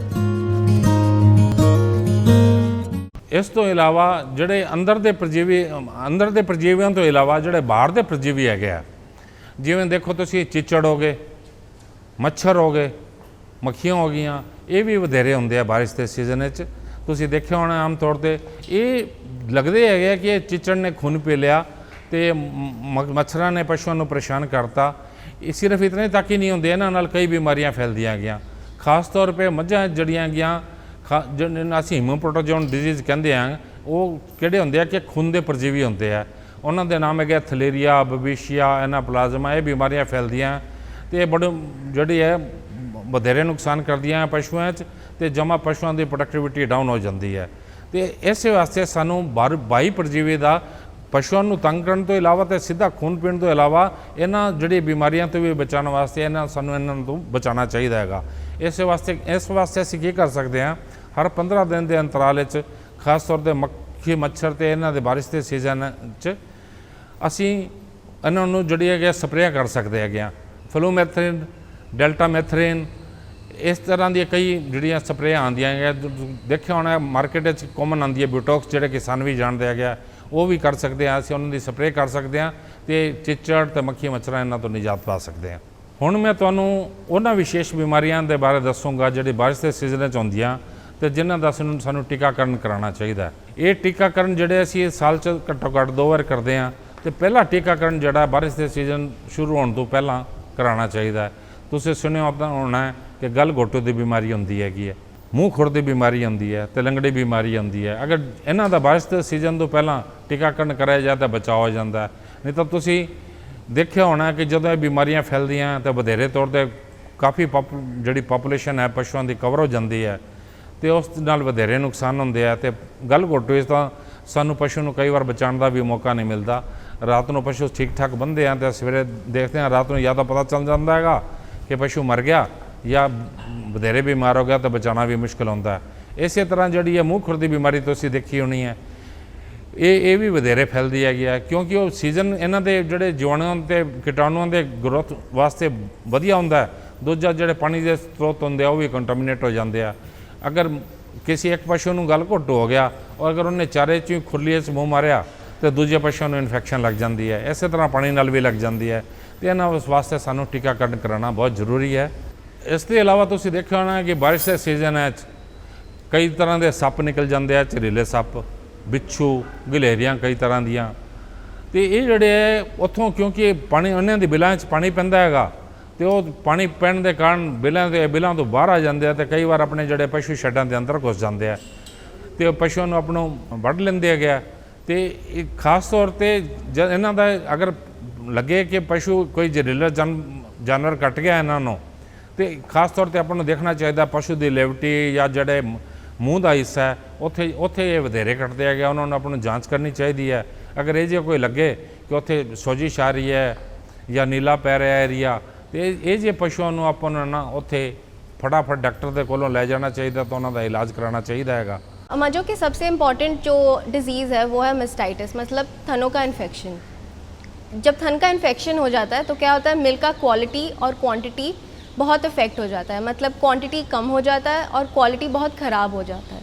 ਇਸ ਤੋਂ ਇਲਾਵਾ ਜਿਹੜੇ ਅੰਦਰ ਦੇ ਪ੍ਰਜੀਵੀ, ਅੰਦਰ ਦੇ ਪਰਜੀਵੀਆਂ ਤੋਂ ਇਲਾਵਾ ਜਿਹੜੇ ਬਾਹਰ ਦੇ ਪ੍ਰਜੀਵੀ ਹੈਗੇ ਆ, ਜਿਵੇਂ ਦੇਖੋ ਤੁਸੀਂ ਚਿੱਚੜ ਹੋ ਗਏ, ਮੱਛਰ ਹੋ ਗਏ ਮੱਖੀਆਂ ਹੋ ਗਈਆਂ, ਇਹ ਵੀ ਵਧੇਰੇ ਹੁੰਦੇ ਆ ਬਾਰਿਸ਼ ਦੇ ਸੀਜ਼ਨ ਵਿੱਚ। ਤੁਸੀਂ ਦੇਖਿਆ ਹੋਣਾ ਆਮ ਤੌਰ ਤੇ, ਇਹ ਲੱਗਦੇ ਹੈਗੇ ਆ ਕਿ ਇਹ ਚਿੱਚੜ ਨੇ ਖੂਨ ਪੀ ਲਿਆ ਤੇ ਮ- ਮੱਛਰਾਂ ਨੇ ਪਸ਼ੂਆਂ ਨੂੰ ਪਰੇਸ਼ਾਨ ਕਰਤਾ। ਇਹ ਸਿਰਫ ਇਤਨੇ ਤੱਕ ਹੀ ਨਹੀਂ ਹੁੰਦੇ, ਇਹਨਾਂ ਨਾਲ ਕਈ ਬਿਮਾਰੀਆਂ ਫੈਲਦੀਆਂ ਗਈਆਂ। ਖਾਸ ਤੌਰ 'ਤੇ ਮੱਝਾਂ ਜੜੀਆਂ ਗਿਆ ਖਾ- ਜਿਹਨੂੰ ਅਸੀਂ ਹੀਮੋਪ੍ਰੋਟੋਜੋਨ ਡਿਜ਼ੀਜ਼ ਕਹਿੰਦੇ ਆ, ਉਹ ਕਿਹੜੇ ਹੁੰਦੇ ਆ ਕਿ ਖੂਨ ਦੇ ਪਰਜੀਵੀ ਹੁੰਦੇ ਆ। ਉਹਨਾਂ ਦੇ ਨਾਮ ਹੈਗੇ ਥਲੇਰੀਆ, ਬਬੀਸ਼ੀਆ, ਐਨਾਪਲਾਜ਼ਮਾ, ਇਹ ਬਿਮਾਰੀਆਂ ਫੈਲਦੀਆਂ। ਤੇ ਇਹ ਬੜੇ, ਜਿਹੜੀ ਹੈ ਵਧੇਰੇ ਨੁਕਸਾਨ ਕਰਦੀਆਂ ਪਸ਼ੂਆਂ 'ਚ ਤੇ ਜਮਾ ਪਸ਼ੂਆਂ ਦੀ ਪ੍ਰੋਡਕਟਿਵਿਟੀ ਡਾਊਨ ਹੋ ਜਾਂਦੀ ਹੈ। ਤੇ ਇਸੇ ਵਾਸਤੇ ਸਾਨੂੰ ਬਾਰ- ਬਾਈ ਪਰਜੀਵੀ ਦਾ ਪਸ਼ੂਆਂ ਨੂੰ ਤੰਗ ਕਰਨ ਤੋਂ ਇਲਾਵਾ ਤੇ ਸਿੱਧਾ ਖੂਨ ਪੀਣ ਤੋਂ ਇਲਾਵਾ ਇਹਨਾਂ ਜਿਹੜੀ ਬਿਮਾਰੀਆਂ ਤੋਂ ਵੀ ਬਚਾਉਣ ਵਾਸਤੇ ਇਹਨਾਂ ਸਾਨੂੰ ਇਹਨਾਂ ਤੋਂ ਬਚਾਉਣਾ ਚਾਹੀਦਾ ਹੈਗਾ। ਇਸੇ ਵਾਸਤੇ, ਇਸ ਵਾਸਤੇ ਅਸੀਂ ਕੀ ਕਰ ਸਕਦੇ ਹਾਂ? ਹਰ 15 ਦਿਨ ਦੇ ਅੰਤਰਾਲ ਵਿੱਚ ਖਾਸ ਤੌਰ ਤੇ ਮੱਖੀ, ਮੱਛਰ ਤੇ ਇਹਨਾਂ ਦੇ ਬਾਰਿਸ਼ ਦੇ ਸੀਜ਼ਨ 'ਚ ਅਸੀਂ ਇਹਨਾਂ ਨੂੰ ਜਿਹੜੀ ਹੈਗੇ ਸਪਰੇਅ ਕਰ ਸਕਦੇ ਹੈਗੇ ਆ ਫਲੂਮੈਥਰਿਨ ਡੈਲਟਾ ਮੈਥਰਿਨ, ਇਸ ਤਰ੍ਹਾਂ ਦੀਆਂ ਕਈ ਜਿਹੜੀਆਂ ਸਪਰੇਆਂ ਆਉਂਦੀਆਂ ਹੈਗੀਆਂ ਦੇਖਿਆ ਹੋਣਾ ਮਾਰਕੀਟ ਵਿੱਚ ਕਾਮਨ ਆਉਂਦੀ ਹੈ ਬਿਊਟੌਕਸ ਜਿਹੜੇ ਕਿਸਾਨ ਵੀ ਜਾਣਦੇ ਹੈਗੇ ਆ, ਉਹ ਵੀ ਕਰ ਸਕਦੇ ਆ, ਅਸੀਂ ਉਹਨਾਂ ਦੀ ਸਪਰੇਅ ਕਰ ਸਕਦੇ ਆ ਤੇ ਚਿੱਚੜ ਤੇ ਮੱਖੀ ਮੱਛਰਾਂ ਇਹਨਾਂ ਤੋਂ ਨਿਜਾਤ ਪਾ ਸਕਦੇ ਆ ਹੁਣ ਮੈਂ ਤੁਹਾਨੂੰ ਉਹਨਾਂ ਵਿਸ਼ੇਸ਼ ਬਿਮਾਰੀਆਂ ਦੇ ਬਾਰੇ ਦੱਸੂੰਗਾ ਜਿਹੜੀ ਬਾਰਿਸ਼ ਦੇ ਸੀਜ਼ਨ ਵਿੱਚ ਆਉਂਦੀਆਂ ਤੇ ਜਿਨ੍ਹਾਂ ਦਾ ਸਾਨੂੰ ਸਾਨੂੰ ਟੀਕਾਕਰਨ ਕਰਾਉਣਾ ਚਾਹੀਦਾ ਇਹ ਟੀਕਾਕਰਨ ਜਿਹੜੇ ਅਸੀਂ ਇਸ ਸਾਲ ਚ ਘੱਟੋ ਘੱਟ ਦੋ ਵਾਰ ਕਰਦੇ ਆ ਤੇ ਪਹਿਲਾ ਟੀਕਾਕਰਨ ਜਿਹੜਾ ਬਾਰਿਸ਼ ਦੇ ਸੀਜ਼ਨ ਸ਼ੁਰੂ ਹੋਣ ਤੋਂ ਪਹਿਲਾਂ ਕਰਾਉਣਾ ਚਾਹੀਦਾ ਹੈ। ਤੁਸੀਂ ਸੁਣਿਆ ਤਾਂ ਹੋਣਾ ਕਿ ਗਲ ਘੋਟੂ ਦੀ ਬਿਮਾਰੀ ਹੁੰਦੀ ਹੈਗੀ ਹੈ। ਮੂੰਹ ਖੁਰ ਦੀ ਬਿਮਾਰੀ ਹੁੰਦੀ ਹੈ, ਤੇ ਲੰਗੜੀ ਬਿਮਾਰੀ ਹੁੰਦੀ ਹੈ। ਅਗਰ ਇਹਨਾਂ ਦਾ ਬਾਰਿਸ਼ ਦੇ ਸੀਜ਼ਨ ਤੋਂ ਪਹਿਲਾਂ ਟੀਕਾਕਰਨ ਕਰਾਇਆ ਜਾਏ ਤਾਂ ਬਚਾਅ ਹੋ ਜਾਂਦਾ ਨਹੀਂ ਤਾਂ ਤੁਸੀਂ ਦੇਖਿਆ ਹੋਣਾ ਕਿ ਜਦੋਂ ਇਹ ਬਿਮਾਰੀਆਂ ਫੈਲਦੀਆਂ ਤਾਂ ਵਧੇਰੇ ਤੌਰ ਤੇ ਕਾਫੀ ਪੋਪ ਜਿਹੜੀ ਪੋਪੂਲੇਸ਼ਨ ਹੈ, ਪਸ਼ੂਆਂ ਦੀ ਕਵਰ ਹੋ ਜਾਂਦੀ ਹੈ। ਤੇ ਉਸ ਨਾਲ ਵਧੇਰੇ ਨੁਕਸਾਨ ਹੁੰਦੇ ਆ ਤੇ ਗੱਲ ਘੋਟੋ ਇਸ ਤਾਂ ਸਾਨੂੰ ਪਸ਼ੂ ਨੂੰ ਕਈ ਵਾਰ ਬਚਾਉਣ ਦਾ ਵੀ ਮੌਕਾ ਨਹੀਂ ਮਿਲਦਾ। ਰਾਤ ਨੂੰ ਪਸ਼ੂ ਠੀਕ ਠਾਕ ਬੰਦੇ ਆ ਤੇ ਸਵੇਰੇ ਦੇਖਦੇ ਆ, ਰਾਤ ਨੂੰ ਜਾਂ ਤਾਂ ਪਤਾ ਚੱਲ ਜਾਂਦਾ ਹੈਗਾ ਕਿ ਪਸ਼ੂ ਮਰ ਗਿਆ ਜਾਂ ਵਧੇਰੇ ਬਿਮਾਰ ਹੋ ਗਿਆ ਤਾਂ ਬਚਾਉਣਾ ਵੀ ਮੁਸ਼ਕਲ ਹੁੰਦਾ ਹੈ। ਇਸੇ ਤਰ੍ਹਾਂ ਜਿਹੜੀ ਹੈ ਮੂੰਹ ਖੁਰ ਦੀ ਬਿਮਾਰੀ ਤੁਸੀਂ ਦੇਖੀ ਹੋਣੀ ਹੈ, ਇਹ ਇਹ ਵੀ ਵਧੇਰੇ ਫੈਲਦੀ ਹੈਗੀ ਆ ਕਿਉਂਕਿ ਉਹ ਸੀਜ਼ਨ ਇਹਨਾਂ ਦੇ ਜਿਹੜੇ ਜੀਵਾਣੂਆਂ ਤੇ ਕੀਟਾਣੂਆਂ ਦੇ ਗਰੋਥ ਵਾਸਤੇ ਵਧੀਆ ਹੁੰਦਾ ਦੂਜਾ ਜਿਹੜੇ ਪਾਣੀ ਦੇ ਸਰੋਤ ਹੁੰਦੇ ਆ, ਉਹ ਵੀ ਕੰਟਾਮਿਨੇਟ ਹੋ ਜਾਂਦੇ ਆ। ਅਗਰ ਕਿਸੇ ਇੱਕ ਪਸ਼ੂ ਨੂੰ ਗਲ ਘੁੱਟ ਹੋ ਗਿਆ ਔਰ ਅਗਰ ਉਹਨੇ ਚਾਰੇ ਚੋਂ ਹੀ ਖੁਰਲੀਏ 'ਚ ਮੂੰਹ ਮਾਰਿਆ, ਤੇ ਦੂਜੇ ਪਸ਼ੂ ਨੂੰ ਇਨਫੈਕਸ਼ਨ ਲੱਗ ਜਾਂਦੀ ਹੈ। ਇਸੇ ਤਰ੍ਹਾਂ ਪਾਣੀ ਨਾਲ ਵੀ ਲੱਗ ਜਾਂਦੀ ਹੈ। ਤੇ ਇਹਨਾਂ ਉਸ ਵਾਸਤੇ ਸਾਨੂੰ ਟੀਕਾਕਰਨ ਕਰਾਉਣਾ ਬਹੁਤ ਜ਼ਰੂਰੀ ਹੈ। ਇਸ ਤੋਂ ਇਲਾਵਾ ਤੁਸੀਂ ਦੇਖਿਆ ਹੋਣਾ ਕਿ ਬਾਰਿਸ਼ ਦੇ ਸੀਜ਼ਨ ਹੈ 'ਚ ਕਈ ਤਰ੍ਹਾਂ ਦੇ ਸੱਪ ਨਿਕਲ ਜਾਂਦੇ ਆ ਚਰੀਲੇ ਸੱਪ, ਬਿੱਛੂ ਗਲੇਰੀਆਂ ਕਈ ਤਰ੍ਹਾਂ ਦੀਆਂ। ਤੇ ਇਹ ਜਿਹੜੇ ਹੈ, ਉੱਥੋਂ ਕਿਉਂਕਿ ਪਾਣੀ ਉਹਨਾਂ ਦੇ ਬਿਲਾਂ 'ਚ ਪਾਣੀ ਪੈਂਦਾ ਹੈਗਾ, ਤੇ ਉਹ ਪਾਣੀ ਪੈਣ ਦੇ ਕਾਰਨ ਬਿਲਾਂ ਦੇ, ਬਿਲਾਂ ਤੋਂ ਬਾਹਰ ਆ ਜਾਂਦੇ ਆ ਤੇ ਕਈ ਵਾਰ ਆਪਣੇ ਜਿਹੜੇ ਪਸ਼ੂ ਸ਼ੈੱਡਾਂ ਦੇ ਅੰਦਰ ਘੁਸ ਜਾਂਦੇ ਆ। ਤੇ ਉਹ ਪਸ਼ੂਆਂ ਨੂੰ ਆਪਣੋਂ ਵੱਢ ਲੈਂਦੇ ਹੈਗੇ ਆ। ਤੇ ਖਾਸ ਤੌਰ ਤੇ ਜਦ ਇਹਨਾਂ ਦਾ ਅਗਰ ਲੱਗੇ ਕਿ ਪਸ਼ੂ ਕੋਈ ਜ਼ਹਿਰੀਲਾ ਜਾਨ ਜਾਨਵਰ ਕੱਟ ਗਿਆ ਇਹਨਾਂ ਨੂੰ ਤੇ ਖਾਸ ਤੌਰ ਤੇ ਆਪਾਂ ਨੂੰ ਦੇਖਣਾ ਚਾਹੀਦਾ ਪਸ਼ੂ ਦੀ ਲੈਵਟੀ ਜਾਂ ਜਿਹੜੇ ਮ- ਮੂੰਹ ਦਾ ਹਿੱਸਾ ਹੈ ਉੱਥੇ ਉੱਥੇ ਇਹ ਵਧੇਰੇ ਕੱਟਦੇ ਹੈਗੇ ਉਹਨਾਂ ਨੂੰ ਆਪਾਂ ਨੂੰ ਜਾਂਚ ਕਰਨੀ ਚਾਹੀਦੀ ਹੈ ਅਗਰ ਇਹ ਜੇ ਕੋਈ ਲੱਗੇ ਕਿ ਉੱਥੇ ਸੋਜਿਸ਼ ਆ ਰਹੀ ਹੈ ਜਾਂ ਨੀਲਾ ਪੈ ਰਿਹਾ ਏਰੀਆ ਤੇ ਇਹ- ਇਹ ਜੇ ਪਸ਼ੂਆਂ ਨੂੰ ਆਪਾਂ ਨੂੰ ਨਾ ਉੱਥੇ ਫਟਾਫਟ ਡਾਕਟਰ ਦੇ ਕੋਲੋਂ ਲੈ ਜਾਣਾ ਚਾਹੀਦਾ ਤਾਂ ਉਹਨਾਂ ਦਾ ਇਲਾਜ ਕਰਾਉਣਾ ਚਾਹੀਦਾ ਹੈਗਾ मजों की सबसे इम्पॉर्टेंट जो डिज़ीज़ है वो है मिस्टाइटिस मतलब थनों का इन्फेक्शन जब थन का इन्फेक्शन हो जाता है तो क्या होता है मिल्क का क्वालिटी और क्वांटिटी बहुत इफ़ेक्ट हो जाता है। मतलब क्वांटिटी कम हो जाता है और क्वालिटी बहुत ख़राब हो जाता है।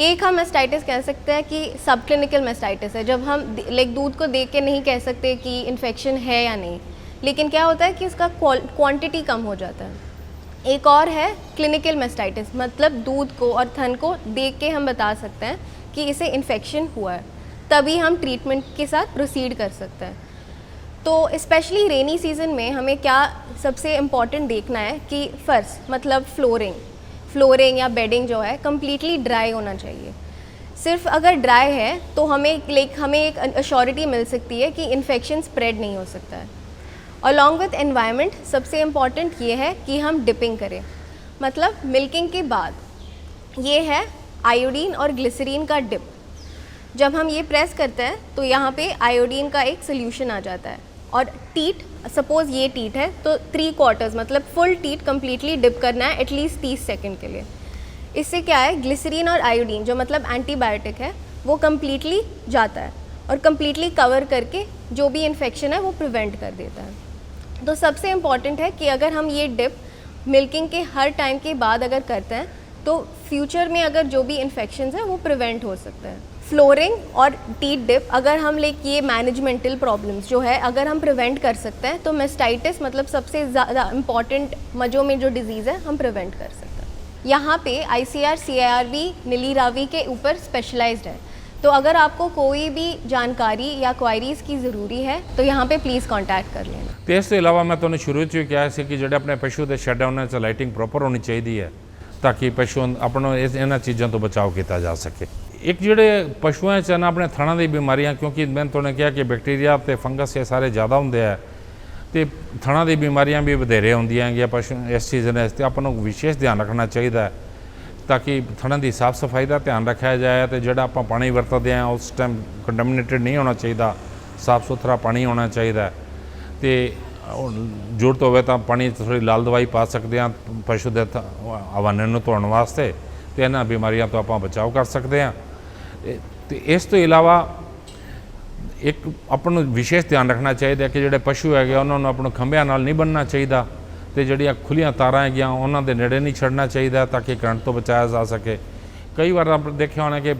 एक हम मेस्टाइटिस कह सकते हैं कि सब क्लिनिकल मेस्टाइटिस है। जब हम लाइक दूध को देख के नहीं कह सकते कि इन्फेक्शन है या नहीं, लेकिन क्या होता है कि इसका क्वांटिटी कम हो जाता है। एक और है क्लिनिकल मेस्टाइटिस मतलब दूध को और थन को देख के हम बता सकते हैं कि इसे इन्फेक्शन हुआ है। तभी हम ट्रीटमेंट के साथ प्रोसीड कर सकते हैं। तो स्पेशली रेनी सीज़न में हमें क्या सबसे इंपॉर्टेंट देखना है कि फर्श मतलब फ्लोरिंग फ्लोरिंग या बेडिंग जो है कम्प्लीटली ड्राई होना चाहिए। सिर्फ़ अगर ड्राई है तो हमें लाइक हमें एक अश्योरिटी मिल सकती है कि इन्फेक्शन स्प्रेड नहीं हो सकता है। अलॉन्ग विथ एनवायरनमेंट सबसे इंपॉर्टेंट ये है कि हम डिपिंग करें। मतलब मिल्किंग के बाद, ये है आयोडीन और ग्लिसरीन का डिप जब हम ये प्रेस करते हैं तो यहाँ पे आयोडीन का एक सोल्यूशन आ जाता है। और टीट सपोज़ ये टीट है तो थ्री क्वार्टर्स मतलब फुल टीट कम्प्लीटली डिप करना है एटलीस्ट तीस सेकेंड के लिए। इससे क्या है? ग्लिसरीन और आयोडीन जो मतलब एंटीबायोटिक है, वो कम्प्लीटली जाता है और कम्प्लीटली कवर करके जो भी इन्फेक्शन है, वो प्रिवेंट कर देता है। तो सबसे इंपॉर्टेंट है कि अगर हम ये डिप मिल्किंग के हर टाइम के बाद अगर करते हैं तो फ्यूचर में अगर जो भी इन्फेक्शन है, वो प्रिवेंट हो सकते हैं। फ्लोरिंग और टी डिप, अगर हम ले ये मैनेजमेंटल प्रॉब्लम्स जो है, अगर हम प्रिवेंट कर सकते हैं तो मेस्टाइटिस मतलब सबसे ज़्यादा इंपॉर्टेंट मजों में जो डिज़ीज़ है, हम प्रिवेंट कर सकते हैं। यहाँ पे I C R C I R V Nili Ravi के ऊपर स्पेशलाइज है। तो अगर आपको कोई भी जानकारी या क्वायरीज़ की ज़रूरी है तो यहाँ पे प्लीज़ कॉन्टैक्ट कर लेना। तो इसके अलावा मैं तो तुमने शुरू से क्या है कि जोड़े अपने पशु के शेड है तो लाइटिंग प्रॉपर होनी चाहिए है, ताकि पशु अपनों इन चीज़ों तो बचाव किया जा सके। ਤੋਂ ਇੱਕ ਜਿਹੜੇ ਪਸ਼ੂਆਂ 'ਚ ਨਾ ਆਪਣੇ ਥਣਾਂ ਦੀ ਬਿਮਾਰੀਆਂ, ਕਿਉਂਕਿ ਮੈਂ ਤੁਹਾਨੂੰ ਕਿਹਾ ਕਿ ਬੈਕਟੀਰੀਆ ਤੇ ਫੰਗਸ ਇਹ ਸਾਰੇ ਜ਼ਿਆਦਾ ਹੁੰਦੇ ਆ, ਤੇ ਥਣਾ ਦੀ ਬਿਮਾਰੀਆਂ ਵੀ ਵਧੇਰੇ ਹੁੰਦੀਆਂ ਹੈਗੀਆਂ ਪਸ਼ੂ ਇਸ ਸੀਜ਼ਨ ਇਸ ਤੇ ਆਪਾਂ ਨੂੰ ਵਿਸ਼ੇਸ਼ ਧਿਆਨ ਰੱਖਣਾ ਚਾਹੀਦਾ ਹੈ, ਤਾਂ ਕਿ ਥਣਾਂ ਦੀ ਸਾਫ਼ ਸਫ਼ਾਈ ਦਾ ਧਿਆਨ ਰੱਖਿਆ ਜਾਏ ਤੇ ਜਿਹੜਾ ਆਪਾਂ ਪਾਣੀ ਵਰਤਦੇ ਆ ਉਸ ਟਾਈਮ ਕੰਟਾਮਿਨੇਟਡ ਨਹੀਂ ਹੋਣਾ ਚਾਹੀਦਾ, ਸਾਫ਼ ਸੁਥਰਾ ਪਾਣੀ ਹੋਣਾ ਚਾਹੀਦਾ ਹੈ। ਤੇ ਜ਼ਰੂਰਤ ਹੋਵੇ ਤਾਂ ਪਾਣੀ 'ਚ ਥੋੜੀ ਲਾਲ ਦਵਾਈ ਪਾ ਸਕਦੇ ਆ ਪਸ਼ੂ ਦੇ ਥ- ਹਵਾਨੇ ਨੂੰ ਧੋਣ ਵਾਸਤੇ, ਤੇ ਇਹਨਾਂ ਬਿਮਾਰੀਆਂ ਤੋਂ ਆਪਾਂ ਬਚਾਅ ਕਰ ਸਕਦੇ ਆ ਤੇ ਇਸ ਤੋਂ ਇਲਾਵਾ ਇੱਕ ਆਪਾਂ ਨੂੰ ਵਿਸ਼ੇਸ਼ ਧਿਆਨ ਰੱਖਣਾ ਚਾਹੀਦਾ ਕਿ ਜਿਹੜੇ ਪਸ਼ੂ ਹੈਗੇ ਉਹਨਾਂ ਨੂੰ ਆਪਾਂ ਨੂੰ ਖੰਭਿਆਂ ਨਾਲ ਨਹੀਂ ਬੰਨਣਾ ਚਾਹੀਦਾ ਤੇ ਜਿਹੜੀਆਂ ਖੁੱਲੀਆਂ ਤਾਰਾਂ ਹੈਗੀਆਂ, ਉਹਨਾਂ ਦੇ ਨੇੜੇ ਨਹੀਂ ਛੱਡਣਾ ਚਾਹੀਦਾ ਤਾਂ ਕਿ ਕਰੰਟ ਤੋਂ ਬਚਾਇਆ ਜਾ ਸਕੇ। ਕਈ ਵਾਰ ਆਪਾਂ ਦੇਖਿਆ ਹੋਣਾ ਕਿ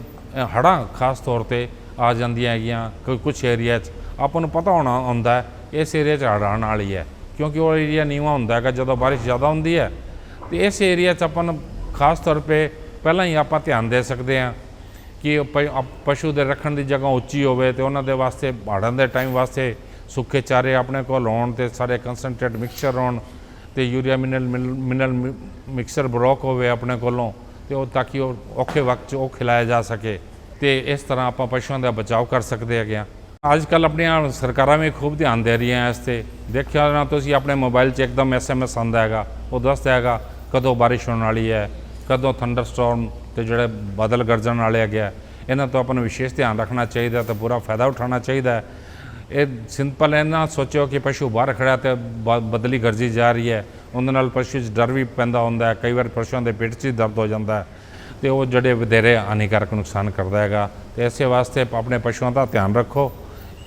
ਹੜ੍ਹਾਂ ਖਾਸ ਤੌਰ ਤੇ ਆ ਜਾਂਦੀਆਂ ਹੈਗੀਆਂ, ਕੋਈ ਕੁਝ ਏਰੀਆ 'ਚ। ਆਪਾਂ ਨੂੰ ਪਤਾ ਹੋਣਾ ਹੁੰਦਾ ਇਸ ਏਰੀਆ 'ਚ ਹੜ੍ਹ ਆਉਣ ਵਾਲੀ ਹੈ। ਕਿਉਂਕਿ ਉਹ ਏਰੀਆ ਨੀਵਾਂ ਹੁੰਦਾ ਹੈਗਾ, ਜਦੋਂ ਬਾਰਿਸ਼ ਜ਼ਿਆਦਾ ਹੁੰਦੀ ਹੈ। ਤੇ ਇਸ ਏਰੀਆ 'ਚ ਆਪਾਂ ਨੂੰ ਖਾਸ ਤੌਰ 'ਤੇ ਪਹਿਲਾਂ ਹੀ ਆਪਾਂ ਧਿਆਨ ਦੇ ਸਕਦੇ ਹਾਂ ਕਿ ਪਸ਼ੂ ਦੇ ਰੱਖਣ ਦੀ ਜਗ੍ਹਾ ਉੱਚੀ ਹੋਵੇ ਤੇ ਉਹਨਾਂ ਦੇ ਵਾਸਤੇ ਬਾੜਨ ਦੇ ਟਾਈਮ ਵਾਸਤੇ ਸੁੱਕੇ ਚਾਰੇ ਆਪਣੇ ਕੋਲ ਹੋਣ ਤੇ ਸਾਰੇ ਕਨਸੈਂਟਰੇਟ ਮਿਕਸਚਰ ਹੋਣ ਤੇ urea mineral mineral mixture block ਹੋਵੇ ਆਪਣੇ ਕੋਲੋਂ ਤੇ ਉਹ ਤਾਂ ਕਿ ਉਹ ਔਖੇ ਵਕਤ 'ਚ ਉਹ ਖਿਲਾਇਆ ਜਾ ਸਕੇ ਤੇ ਇਸ ਤਰ੍ਹਾਂ ਆਪਾਂ ਪਸ਼ੂਆਂ ਦਾ ਬਚਾਅ ਕਰ ਸਕਦੇ ਹੈਗੇ ਹਾਂ। ਅੱਜ ਕੱਲ ਆਪਣੀਆਂ ਸਰਕਾਰਾਂ ਵੀ ਖੂਬ ਧਿਆਨ ਦੇ ਰਹੀਆਂ ਇਸ ਤੇ। ਦੇਖਿਆ ਨਾ ਤੁਸੀਂ ਆਪਣੇ ਮੋਬਾਈਲ 'ਚ ਇੱਕਦਮ ਐਸਐਮਐਸ ਆਉਂਦਾ ਹੈਗਾ, ਉਹ ਦੱਸਦਾ ਹੈਗਾ ਕਦੋਂ ਬਾਰਿਸ਼ ਹੋਣ ਵਾਲੀ ਹੈ, ਕਦੋਂ ਥੰਡਰ ਸਟਾਰਮ ਤੇ ਜਿਹੜੇ ਬਦਲ ਗਰਜਣ ਵਾਲੇ ਹੈਗੇ ਆ, ਇਹਨਾਂ ਤੋਂ ਆਪਾਂ ਨੂੰ ਵਿਸ਼ੇਸ਼ ਧਿਆਨ ਰੱਖਣਾ ਚਾਹੀਦਾ ਤੇ ਪੂਰਾ ਫਾਇਦਾ ਉਠਾਉਣਾ ਚਾਹੀਦਾ। ਇਹ ਸਿੰਪਲ ਹੈ ਨਾ ਸੋਚਿਓ ਕਿ ਪਸ਼ੂ ਬਾਹਰ ਖੜਾ ਤੇ ਬ- ਬਦਲੀ ਗਰਜੀ ਜਾ ਰਹੀ ਹੈ। ਉਹਦੇ ਨਾਲ ਪਸ਼ੂ 'ਚ ਡਰ ਵੀ ਪੈਂਦਾ ਹੁੰਦਾ ਹੈ, ਕਈ ਵਾਰ ਪਸ਼ੂਆਂ ਦੇ ਪੇਟ 'ਚ ਹੀ ਦਰਦ ਹੋ ਜਾਂਦਾ ਹੈ ਤੇ ਉਹ ਜਿਹੜੇ ਵਧੇਰੇ ਹਾਨੀਕਾਰਕ ਨੁਕਸਾਨ ਕਰਦਾ ਹੈਗਾ। ਤੇ ਇਸੇ ਵਾਸਤੇ ਆਪਣੇ ਪਸ਼ੂਆਂ ਦਾ ਧਿਆਨ ਰੱਖੋ,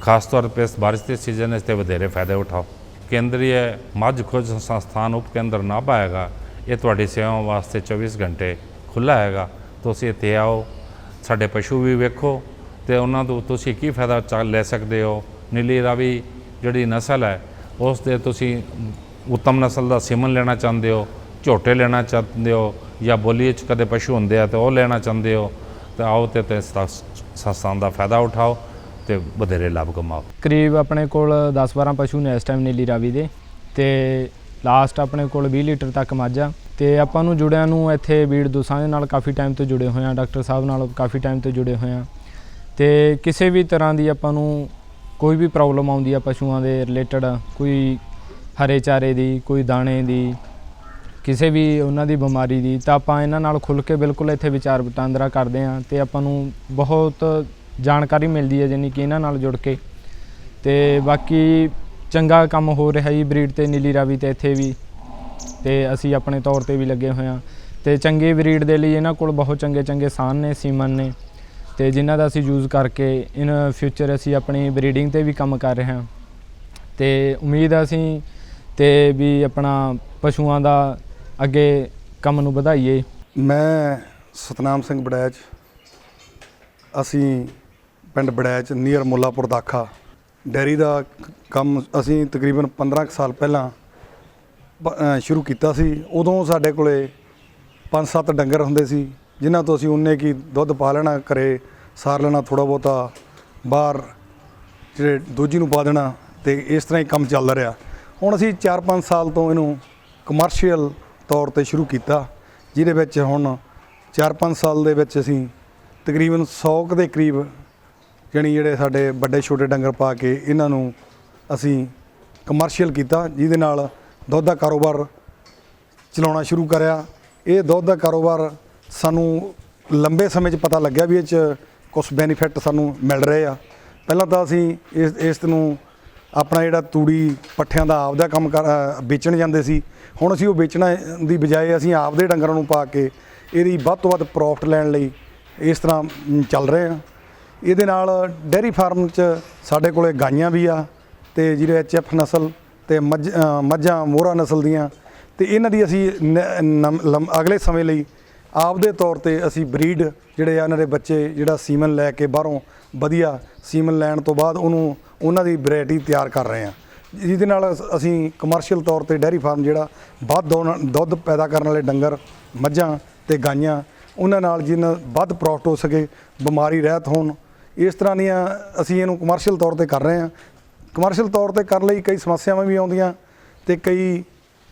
ਖਾਸ ਤੌਰ ਤੇ ਇਸ ਬਾਰਿਸ਼ ਦੇ ਸੀਜ਼ਨ ਵਿੱਚ ਤੇ ਵਧੇਰੇ ਫਾਇਦੇ ਉਠਾਓ। ਕੇਂਦਰੀ ਮੱਝ ਖੋਜ ਸੰਸਥਾਨ ਉਪ ਕੇਂਦਰ ਨਾਭਾ ਹੈਗਾ, ਇਹ ਤੁਹਾਡੀ ਸੇਵਾ ਵਾਸਤੇ 24 ਘੰਟੇ ਖੁੱਲ੍ਹਾ ਹੈਗਾ। ਤੁਸੀਂ ਇੱਥੇ ਆਓ, ਸਾਡੇ ਪਸ਼ੂ ਵੀ ਵੇਖੋ ਤੇ ਉਹਨਾਂ ਤੋਂ ਤੁਸੀਂ ਕੀ ਫਾਇਦਾ ਚੱਕ ਲੈ ਸਕਦੇ ਹੋ? ਨੀਲੀ ਰਾਵੀ ਜਿਹੜੀ ਨਸਲ ਹੈ, ਉਸ ਦੇ ਤੁਸੀਂ ਉੱਤਮ ਨਸਲ ਦਾ ਸੀਮਨ ਲੈਣਾ ਚਾਹੁੰਦੇ ਹੋ, ਝੋਟੇ ਲੈਣਾ ਚਾਹੁੰਦੇ ਹੋ ਜਾਂ ਬੋਲੀ 'ਚ ਕਦੇ ਪਸ਼ੂ ਹੁੰਦੇ ਆ ਤੇ ਉਹ ਲੈਣਾ ਚਾਹੁੰਦੇ ਹੋ, ਤਾਂ ਆਓ ਤੇ ਤੇ ਸੰਸਥਾਨ ਦਾ ਫਾਇਦਾ ਉਠਾਓ ਤੇ ਵਧੇਰੇ ਲਾਭ ਕਮਾਓ। ਕਰੀਬ ਆਪਣੇ ਕੋਲ 10-12 ਪਸ਼ੂ ਨੇ ਇਸ ਟਾਈਮ ਨੀਲੀ ਰਾਵੀ ਦੇ ਤੇ ਲਾਸਟ ਆਪਣੇ ਕੋਲ 20 ਲੀਟਰ ਤੱਕ ਮੱਝ। ਤੇ ਆਪਾਂ ਨੂੰ ਜੁੜਿਆਂ ਨੂੰ ਇੱਥੇ ਬੀੜ ਦੋਸਾਂ ਦੇ ਨਾਲ ਕਾਫੀ ਟਾਈਮ ਤੋਂ ਜੁੜੇ ਹੋਏ ਆ, ਡਾਕਟਰ ਸਾਹਿਬ ਨਾਲ ਕਾਫੀ ਟਾਈਮ ਤੋਂ ਜੁੜੇ ਹੋਏ ਆ। ਤੇ ਕਿਸੇ ਵੀ ਤਰ੍ਹਾਂ ਦੀ ਆਪਾਂ ਨੂੰ ਕੋਈ ਵੀ ਪ੍ਰੋਬਲਮ ਆਉਂਦੀ ਆ ਪਸ਼ੂਆਂ ਦੇ ਰਿਲੇਟਡ ਕੋਈ ਹਰੇ ਚਾਰੇ ਦੀ, ਕੋਈ ਦਾਣੇ ਦੀ, ਕਿਸੇ ਵੀ ਉਹਨਾਂ ਦੀ ਬਿਮਾਰੀ ਦੀ, ਤਾਂ ਆਪਾਂ ਇਹਨਾਂ ਨਾਲ ਖੁੱਲ ਕੇ ਬਿਲਕੁਲ ਇੱਥੇ ਵਿਚਾਰ ਵਟਾਂਦਰਾ ਕਰਦੇ ਹਾਂ ਤੇ ਆਪਾਂ ਨੂੰ ਬਹੁਤ ਜਾਣਕਾਰੀ ਮਿਲਦੀ ਹੈ ਜਾਨੀ ਕਿ ਇਹਨਾਂ ਨਾਲ ਜੁੜ ਕੇ। ਤੇ ਬਾਕੀ ਚੰਗਾ ਕੰਮ ਹੋ ਰਿਹਾ ਜੀ ਬਰੀਡ ਤੇ, ਨੀਲੀ ਰਾਵੀ ਤੇ ਇੱਥੇ ਵੀ। ਤੇ ਅਸੀਂ ਆਪਣੇ ਤੌਰ ਤੇ ਵੀ ਲੱਗੇ ਹੋਏ ਹਾਂ। ਤੇ ਚੰਗੇ ਬਰੀਡ ਦੇ ਲਈ ਇਹਨਾਂ ਕੋਲ ਬਹੁਤ ਚੰਗੇ ਚੰਗੇ ਸਾਨ ਨੇ, ਸੀਮਨ ਨੇ। ਤੇ ਜਿਨ੍ਹਾਂ ਦਾ ਅਸੀਂ ਯੂਜ਼ ਕਰਕੇ ਇਨ ਫਿਊਚਰ ਅਸੀਂ ਆਪਣੀ ਬਰੀਡਿੰਗ ਤੇ ਵੀ ਕੰਮ ਕਰ ਰਹੇ ਹਾਂ। ਤੇ ਉਮੀਦ ਆ ਅਸੀਂ ਤੇ ਵੀ ਆਪਣਾ ਪਸ਼ੂਆਂ ਦਾ ਅੱਗੇ ਕੰਮ ਨੂੰ ਵਧਾਈਏ। ਮੈਂ ਸਤਨਾਮ ਸਿੰਘ ਬੜੈਚ ਅਸੀਂ ਪਿੰਡ ਬੜੈਚ ਨੀਅਰ ਮੁੱਲਾਪੁਰ ਦਾਖਾ। ਡੈਰੀ ਦਾ ਕੰਮ ਅਸੀਂ ਤਕਰੀਬਨ 15 ਕੁ ਸਾਲ ਪਹਿਲਾਂ ਅ, ਸ਼ੁਰੂ ਕੀਤਾ ਸੀ ਉਦੋਂ ਸਾਡੇ ਕੋਲੇ 5-7 ਡੰਗਰ ਹੁੰਦੇ ਸੀ ਜਿਨ੍ਹਾਂ ਤੋਂ ਅਸੀਂ ਉਨੇ ਕੀ ਦੁੱਧ ਪਾ ਲੈਣਾ ਘਰੇ ਸਾਰ ਲੈਣਾ ਥੋੜਾ ਬਹੁਤਾ ਬਾਹਰ ਜਿਹੜੇ ਦੂਜੀ ਨੂੰ ਪਾ ਦੇਣਾ ਤੇ ਇਸ ਤਰ੍ਹਾਂ ਹੀ ਕੰਮ ਚੱਲਦਾ ਰਿਹਾ। ਹੁਣ ਅਸੀਂ 4-5 ਸਾਲ ਤੋਂ ਇਹਨੂੰ ਕਮਰਸ਼ੀਅਲ ਤੌਰ ਤੇ ਸ਼ੁਰੂ ਕੀਤਾ ਜਿਹਦੇ ਵਿੱਚ ਹੁਣ 4-5 ਸਾਲ ਦੇ ਵਿੱਚ ਅਸੀਂ ਤਕਰੀਬਨ 100 ਕੁ ਦੇ ਕਰੀਬ ਜਾਣੀ ਜਿਹੜੇ ਸਾਡੇ ਵੱਡੇ ਛੋਟੇ ਡੰਗਰ ਪਾ ਕੇ ਇਹਨਾਂ ਨੂੰ ਅਸੀਂ ਕਮਰਸ਼ੀਅਲ ਕੀਤਾ ਜਿਹਦੇ ਨਾਲ ਦੁੱਧ ਦਾ ਕਾਰੋਬਾਰ ਚਲਾਉਣਾ ਸ਼ੁਰੂ ਕਰਿਆ। ਇਹ ਦੁੱਧ ਦਾ ਕਾਰੋਬਾਰ ਸਾਨੂੰ ਲੰਬੇ ਸਮੇਂ 'ਚ ਪਤਾ ਲੱਗਿਆ ਵੀ ਇਹ 'ਚ ਕੁਝ ਬੈਨੀਫਿਟ ਸਾਨੂੰ ਮਿਲ ਰਹੇ ਆ। ਪਹਿਲਾਂ ਤਾਂ ਅਸੀਂ ਇਸ ਇਸ ਨੂੰ ਆਪਣਾ ਜਿਹੜਾ ਤੂੜੀ ਪੱਠਿਆਂ ਦਾ ਆਪਦਾ ਕੰਮ ਕਰ ਵੇਚਣ ਜਾਂਦੇ ਸੀ। ਹੁਣ ਅਸੀਂ ਉਹ ਵੇਚਣਾ ਦੀ ਬਜਾਏ ਅਸੀਂ ਆਪਦੇ ਡੰਗਰਾਂ ਨੂੰ ਪਾ ਕੇ ਇਹਦੀ ਵੱਧ ਤੋਂ ਵੱਧ ਪ੍ਰੋਫਿਟ ਲੈਣ ਲਈ ਇਸ ਤਰ੍ਹਾਂ ਚੱਲ ਰਹੇ ਆ। ਇਹਦੇ ਨਾਲ ਡੇਅਰੀ ਫਾਰਮ 'ਚ ਸਾਡੇ ਕੋਲੇ ਗਾਈਆਂ ਵੀ ਆ ਤੇ ਜਿਹੜੇ ਐਚ ਨਸਲ ਤੇ ਮੱਝ ਮੱਝਾਂ, ਮੋਹਰਾ ਨਸਲ ਦੀਆਂ। ਤੇ ਇਹਨਾਂ ਦੀ ਅਸੀਂ ਨ- ਨਮ- ਅਗਲੇ ਸਮੇਂ ਲਈ ਆਪਦੇ ਤੌਰ ਤੇ ਅਸੀਂ ਬਰੀਡ ਜਿਹੜੇ ਆ ਇਹਨਾਂ ਦੇ ਬੱਚੇ, ਜਿਹੜਾ ਸੀਮਨ ਲੈ ਕੇ ਬਾਹਰੋਂ ਵਧੀਆ ਸੀਮਨ ਲੈਣ ਤੋਂ ਬਾਅਦ ਉਹਨੂੰ ਉਹਨਾਂ ਦੀ ਵੈਰਾਈਟੀ ਤਿਆਰ ਕਰ ਰਹੇ ਆ ਜਿਹਦੇ ਨਾਲ ਅਸੀਂ ਕਮਰਸ਼ੀਅਲ ਤੌਰ ਤੇ ਡੈਰੀ ਫਾਰਮ ਜਿਹੜਾ ਵੱਧ ਦੁੱਧ- ਦੁੱਧ ਪੈਦਾ ਕਰਨ ਵਾਲੇ ਡੰਗਰ, ਮੱਝਾਂ ਤੇ ਗਾਈਆਂ, ਉਹਨਾਂ ਨਾਲ ਜਿੰਨਾ ਵੱਧ ਪ੍ਰੋਫਿਟ ਹੋ ਸਕੇ, ਬਿਮਾਰੀ ਰਹਿਤ ਹੋਣ, ਇਸ ਤਰ੍ਹਾਂ ਦੀਆਂ ਅਸੀਂ ਇਹਨੂੰ ਕਮਰਸ਼ੀਅਲ ਤੌਰ ਤੇ ਕਰ ਰਹੇ ਹਾਂ। ਕਮਰਸ਼ੀਅਲ ਤੌਰ ਤੇ ਕਰਨ ਲਈ, ਕਈ ਸਮੱਸਿਆਵਾਂ ਵੀ ਆਉਂਦੀਆਂ ਤੇ ਕਈ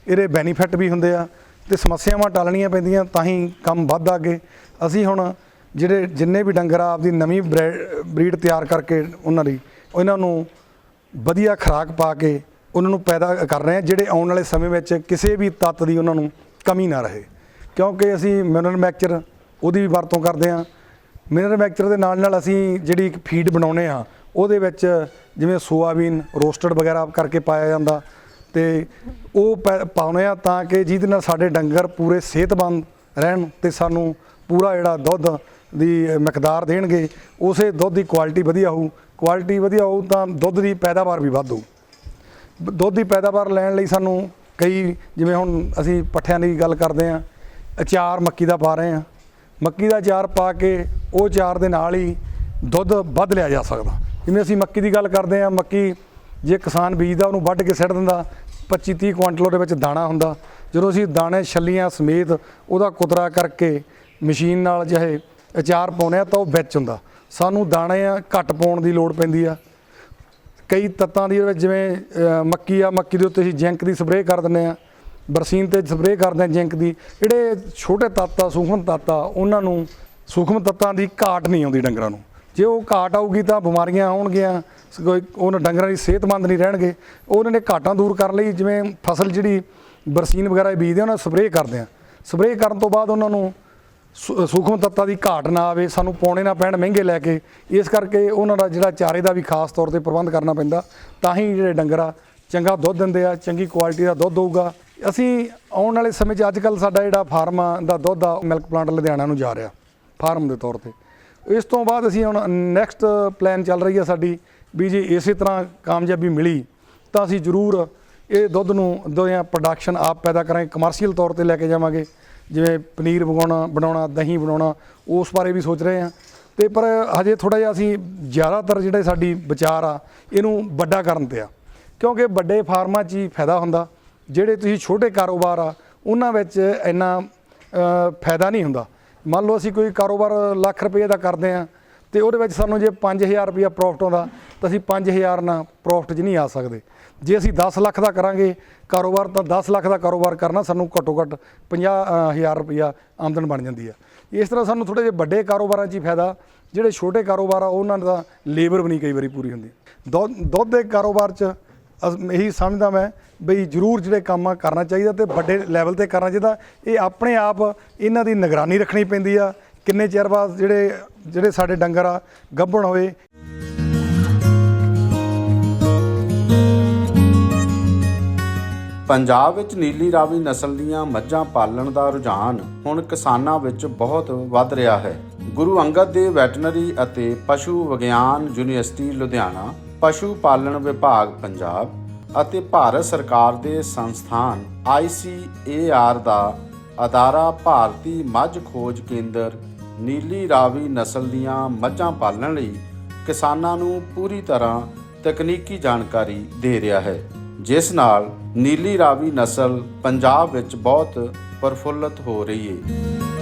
ਇਹਦੇ ਬੈਨੀਫਿਟ ਵੀ ਹੁੰਦੇ ਆ ਤੇ ਸਮੱਸਿਆਵਾਂ ਟਾਲਣੀਆਂ ਪੈਂਦੀਆਂ ਤਾਂ ਹੀ ਕੰਮ ਵੱਧਦਾ ਅੱਗੇ। ਅਸੀਂ ਹੁਣ ਜਿਹੜੇ ਜਿੰਨੇ ਵੀ ਡੰਗਰ ਆ, ਆਪਦੀ ਨਵੀਂ ਬਰੀਡ ਤਿਆਰ ਕਰਕੇ ਉਹਨਾਂ ਦੀ, ਉਹਨਾਂ ਨੂੰ ਵਧੀਆ ਖੁਰਾਕ ਪਾ ਕੇ ਉਹਨਾਂ ਨੂੰ ਪੈਦਾ ਕਰ ਰਹੇ ਹਾਂ, ਜਿਹੜੇ ਆਉਣ ਵਾਲੇ ਸਮੇਂ ਵਿੱਚ ਕਿਸੇ ਵੀ ਤੱਤ ਦੀ ਉਹਨਾਂ ਨੂੰ ਕਮੀ ਨਾ ਰਹੇ। ਕਿਉਂਕਿ ਅਸੀਂ ਮਿਨਰਲ ਮੈਕਚਰ ਉਹਦੀ ਵੀ ਵਰਤੋਂ ਕਰਦੇ ਹਾਂ। ਮਿਨਰਲ ਮੈਕਚਰ ਦੇ ਨਾਲ ਨਾਲ ਅਸੀਂ ਜਿਹੜੀ ਇੱਕ ਫੀਡ ਬਣਾਉਨੇ ਆ ਉਹਦੇ ਵਿੱਚ ਜਿਵੇਂ ਸੋਆਬੀਨ ਰੋਸਟਡ ਵਗੈਰਾ ਕਰਕੇ ਪਾਇਆ ਜਾਂਦਾ ਤੇ ਉਹ ਪੈ- ਪਾਉਂਦੇ ਆ ਤਾਂ ਕਿ ਜਿਹਦੇ ਨਾਲ ਸਾਡੇ ਡੰਗਰ ਪੂਰੇ ਸਿਹਤਮੰਦ ਰਹਿਣ ਤੇ ਸਾਨੂੰ ਪੂਰਾ ਜਿਹੜਾ ਦੁੱਧ ਦੀ ਮਕਦਾਰ ਦੇਣਗੇ, ਉਸੇ ਦੁੱਧ ਦੀ ਕੁਆਲਿਟੀ ਵਧੀਆ ਹੋਊ। ਕੁਆਲਿਟੀ ਵਧੀਆ ਹੋਊ ਤਾਂ ਦੁੱਧ ਦੀ ਪੈਦਾਵਾਰ ਵੀ ਵੱਧ ਹੋਊ। ਦੁੱਧ ਦੀ ਪੈਦਾਵਾਰ ਲੈਣ ਲਈ ਸਾਨੂੰ ਕਈ ਜਿਵੇਂ ਹੁਣ ਅਸੀਂ ਪੱਠਿਆਂ ਦੀ ਗੱਲ ਕਰਦੇ ਹਾਂ, ਅਚਾਰ ਮੱਕੀ ਦਾ ਪਾ ਰਹੇ ਹਾਂ। ਮੱਕੀ ਦਾ ਅਚਾਰ ਪਾ ਕੇ ਉਹ ਅਚਾਰ ਦੇ ਨਾਲ ਹੀ ਦੁੱਧ ਵੱਧ ਲਿਆ ਜਾ ਸਕਦਾ। ਜਿਵੇਂ ਅਸੀਂ ਮੱਕੀ ਦੀ ਗੱਲ ਕਰਦੇ ਹਾਂ, ਮੱਕੀ ਜੇ ਕਿਸਾਨ ਬੀਜਦਾ, ਉਹਨੂੰ ਵੱਢ ਕੇ ਸਿੱਟ ਦਿੰਦਾ 25 30 ਕੁਇੰਟਲ ਉਹਦੇ ਵਿੱਚ ਦਾਣਾ ਹੁੰਦਾ। ਜਦੋਂ ਅਸੀਂ ਦਾਣੇ ਛੱਲੀਆਂ ਸਮੇਤ ਉਹਦਾ ਕੁਤਰਾ ਕਰਕੇ ਮਸ਼ੀਨ ਨਾਲ ਜਿਹੇ ਅਚਾਰ ਪਾਉਂਦੇ ਆ ਤਾਂ ਉਹ ਵਿੱਚ ਹੁੰਦਾ। ਸਾਨੂੰ ਦਾਣੇ ਆ ਘੱਟ ਪਾਉਣ ਦੀ ਲੋੜ ਪੈਂਦੀ ਆ। ਕਈ ਤੱਤਾਂ ਦੀ ਵਿੱਚ ਜਿਵੇਂ ਮੱਕੀ ਆ, ਮੱਕੀ ਦੇ ਉੱਤੇ ਅਸੀਂ ਜਿੰਕ ਦੀ ਸਪਰੇਅ ਕਰ ਦਿੰਦੇ ਆ ਬਰਸੀਨ ਤੇ ਸਪਰੇਅ ਕਰਦੇ ਆ ਜਿੰਕ ਦੀ। ਜਿਹੜੇ ਛੋਟੇ ਤੱਤ ਆ, ਸੂਖਮ ਤੱਤ ਆ, ਉਹਨਾਂ ਨੂੰ ਸੂਖਮ ਤੱਤਾਂ ਦੀ ਘਾਟ ਨਹੀਂ ਆਉਂਦੀ ਡੰਗਰਾਂ ਨੂੰ। ਜੇ ਉਹ ਘਾਟ ਆਊਗੀ ਤਾਂ ਬਿਮਾਰੀਆਂ ਆਉਣਗੀਆਂ। ਸ- ਕੋਈ ਉਹਨਾਂ ਡੰਗਰਾਂ ਦੀ ਸਿਹਤਮੰਦ ਨਹੀਂ ਰਹਿਣਗੇ। ਉਹਨਾਂ ਨੇ ਘਾਟਾਂ ਦੂਰ ਕਰਨ ਲਈ। ਜਿਵੇਂ ਫਸਲ ਜਿਹੜੀ ਬਰਸੀਨ ਵਗੈਰਾ ਬੀਜਦੇ ਆ, ਉਹਨਾਂ ਸਪਰੇਅ ਕਰਦੇ ਆ। ਸਪਰੇਅ ਕਰਨ ਤੋਂ ਬਾਅਦ ਉਹਨਾਂ ਨੂੰ ਸੁ- ਸੂਖਮ ਤੱਤਾਂ ਦੀ ਘਾਟ ਨਾ ਆਵੇ ਸਾਨੂੰ ਪਾਉਣੇ ਨਾ ਪੈਣ ਮਹਿੰਗੇ ਲੈ ਕੇ ਇਸ ਕਰਕੇ ਉਹਨਾਂ ਦਾ ਜਿਹੜਾ ਚਾਰੇ ਦਾ ਵੀ ਖਾਸ ਤੌਰ ਤੇ ਪ੍ਰਬੰਧ ਕਰਨਾ ਪੈਂਦਾ ਤਾਂ ਹੀ ਜਿਹੜੇ ਡੰਗਰ ਆ ਚੰਗਾ ਦੁੱਧ ਦਿੰਦੇ ਆ ਚੰਗੀ ਕੁਆਲਿਟੀ ਦਾ ਦੁੱਧ ਦਊਗਾ। ਅਸੀਂ ਆਉਣ ਵਾਲੇ ਸਮੇਂ 'ਚ ਅੱਜ ਕੱਲ ਸਾਡਾ ਜਿਹੜਾ ਫਾਰਮ ਆ ਦਾ ਦੁੱਧ ਆ ਮਿਲਕ ਪਲਾਂਟ ਲੁਧਿਆਣਾ ਨੂੰ ਜਾ ਰਿਹਾ ਫਾਰਮ ਦੇ ਤੌਰ ਤੇ। ਇਸ ਤੋਂ ਬਾਅਦ ਅਸੀਂ ਹੁਣ ਨੈਕਸਟ ਪਲਾਨ ਚੱਲ ਰਹੀ ਹੈ ਸਾਡੀ ਵੀ ਜੇ ਇਸੇ ਤਰ੍ਹਾਂ ਕਾਮਯਾਬੀ ਮਿਲੀ, ਤਾਂ ਅਸੀਂ ਜ਼ਰੂਰ ਇਹ ਦੁੱਧ ਨੂੰ ਦੋਆਂ ਪ੍ਰੋਡਕਸ਼ਨ ਆਪ ਪੈਦਾ ਕਰਾਂਗੇ ਕਮਰਸ਼ੀਅਲ ਤੌਰ ਤੇ ਲੈ ਕੇ ਜਾਵਾਂਗੇ। ਜਿਵੇਂ ਪਨੀਰ ਬਣਾਉਣਾ ਬਣਾਉਣਾ, ਦਹੀਂ ਬਣਾਉਣਾ, ਉਸ ਬਾਰੇ ਵੀ ਸੋਚ ਰਹੇ ਹਾਂ। ਤੇ ਪਰ ਹਜੇ ਥੋੜਾ ਜਿਹਾ ਅਸੀਂ ਜ਼ਿਆਦਾਤਰ ਜਿਹੜੇ ਸਾਡੀ ਵਿਚਾਰ ਆ, ਇਹਨੂੰ ਵੱਡਾ ਕਰਨ ਤੇ ਆ। ਕਿਉਂਕਿ ਵੱਡੇ ਫਾਰਮਾਂ 'ਚ ਹੀ ਫਾਇਦਾ ਹੁੰਦਾ। ਜਿਹੜੇ ਤੁਸੀਂ ਛੋਟੇ ਕਾਰੋਬਾਰ ਆ, ਉਹਨਾਂ ਵਿੱਚ ਇੰਨਾ ਫਾਇਦਾ ਨਹੀਂ ਹੁੰਦਾ। ਮੰਨ ਲਓ ਅਸੀਂ ਕੋਈ ਕਾਰੋਬਾਰ ਲੱਖ ਰੁਪਏ ਦਾ ਕਰਦੇ ਆ ਤੇ ਉਹਦੇ ਵਿੱਚ ਸਾਨੂੰ ਜੇ 5000 ਰੁਪਇਆ ਪ੍ਰੋਫਿਟ ਆਉਂਦਾ, ਤਾਂ ਅਸੀਂ 5000 ਨਾਲ ਪ੍ਰੋਫਿਟ 'ਚ ਨਹੀਂ ਆ ਸਕਦੇ। ਜੇ ਅਸੀਂ 10 ਲੱਖ ਦਾ ਕਰਾਂਗੇ ਕਾਰੋਬਾਰ, ਤਾਂ 10 ਲੱਖ ਦਾ ਕਾਰੋਬਾਰ ਕਰਨਾ ਸਾਨੂੰ ਘੱਟੋ ਘੱਟ 50000 ਰੁਪਇਆ ਆਮਦਨ ਬਣ ਜਾਂਦੀ ਆ ਇਸ ਤਰ੍ਹਾਂ ਸਾਨੂੰ ਥੋੜੇ ਜਿਹੇ ਵੱਡੇ ਕਾਰੋਬਾਰਾਂ 'ਚ ਹੀ ਫਾਇਦਾ, ਜਿਹੜੇ ਛੋਟੇ ਕਾਰੋਬਾਰ ਆ, ਉਹਨਾਂ ਦਾ ਲੇਬਰ ਵੀ ਨਹੀਂ ਕਈ ਵਾਰੀ ਪੂਰੀ ਹੁੰਦੀ। ਦੁੱਧ ਦੁੱਧ ਦੇ ਕਾਰੋਬਾਰ 'ਚ ਇਹੀ ਸਮਝਦਾ ਮੈਂ ਬਈ ਜ਼ਰੂਰ ਜਿਹੜੇ ਕੰਮ ਆ ਕਰਨਾ ਚਾਹੀਦਾ ਤੇ ਵੱਡੇ ਲੈਵਲ ਤੇ ਕਰਨਾ ਚਾਹੀਦਾ। ਇਹ ਆਪਣੇ ਆਪ ਇਹਨਾਂ ਦੀ ਨਿਗਰਾਨੀ ਰੱਖਣੀ ਪੈਂਦੀ ਆ। ਕਿੰਨੇ ਚਿਰ ਬਾਅਦ ਜਿਹੜੇ ਜਿਹੜੇ ਸਾਡੇ ਡੰਗਰ ਆ, ਗੱਭਣ ਹੋਏ ਪੰਜਾਬ ਵਿੱਚ ਨੀਲੀ ਰਾਵੀ ਨਸਲ ਦੀਆਂ ਮੱਝਾਂ ਪਾਲਣ ਦਾ ਰੁਝਾਨ ਹੁਣ ਕਿਸਾਨਾਂ ਵਿੱਚ ਬਹੁਤ ਵੱਧ ਰਿਹਾ ਹੈ। ਗੁਰੂ ਅੰਗਦ ਦੇਵ ਵੈਟਰਨਰੀ ਅਤੇ ਪਸ਼ੂ ਵਿਗਿਆਨ ਯੂਨੀਵਰਸਿਟੀ ਲੁਧਿਆਣਾ ਪਸ਼ੂ ਪਾਲਣ ਵਿਭਾਗ ਪੰਜਾਬ ਅਤੇ ਭਾਰਤ ਸਰਕਾਰ ਦੇ ਸੰਸਥਾਨ ICAR ਦਾ ਅਦਾਰਾ ਭਾਰਤੀ ਮੱਝ ਖੋਜ ਕੇਂਦਰ ਨੀਲੀ ਰਾਵੀ ਨਸਲ ਦੀਆਂ ਮੱਝਾਂ ਪਾਲਣ ਲਈ ਕਿਸਾਨਾਂ ਨੂੰ ਪੂਰੀ ਤਰ੍ਹਾਂ ਤਕਨੀਕੀ ਜਾਣਕਾਰੀ ਦੇ ਰਿਹਾ ਹੈ, ਜਿਸ ਨਾਲ ਨੀਲੀ ਰਾਵੀ ਨਸਲ ਪੰਜਾਬ ਵਿੱਚ ਬਹੁਤ ਪ੍ਰਫੁੱਲਤ ਹੋ ਰਹੀ ਹੈ।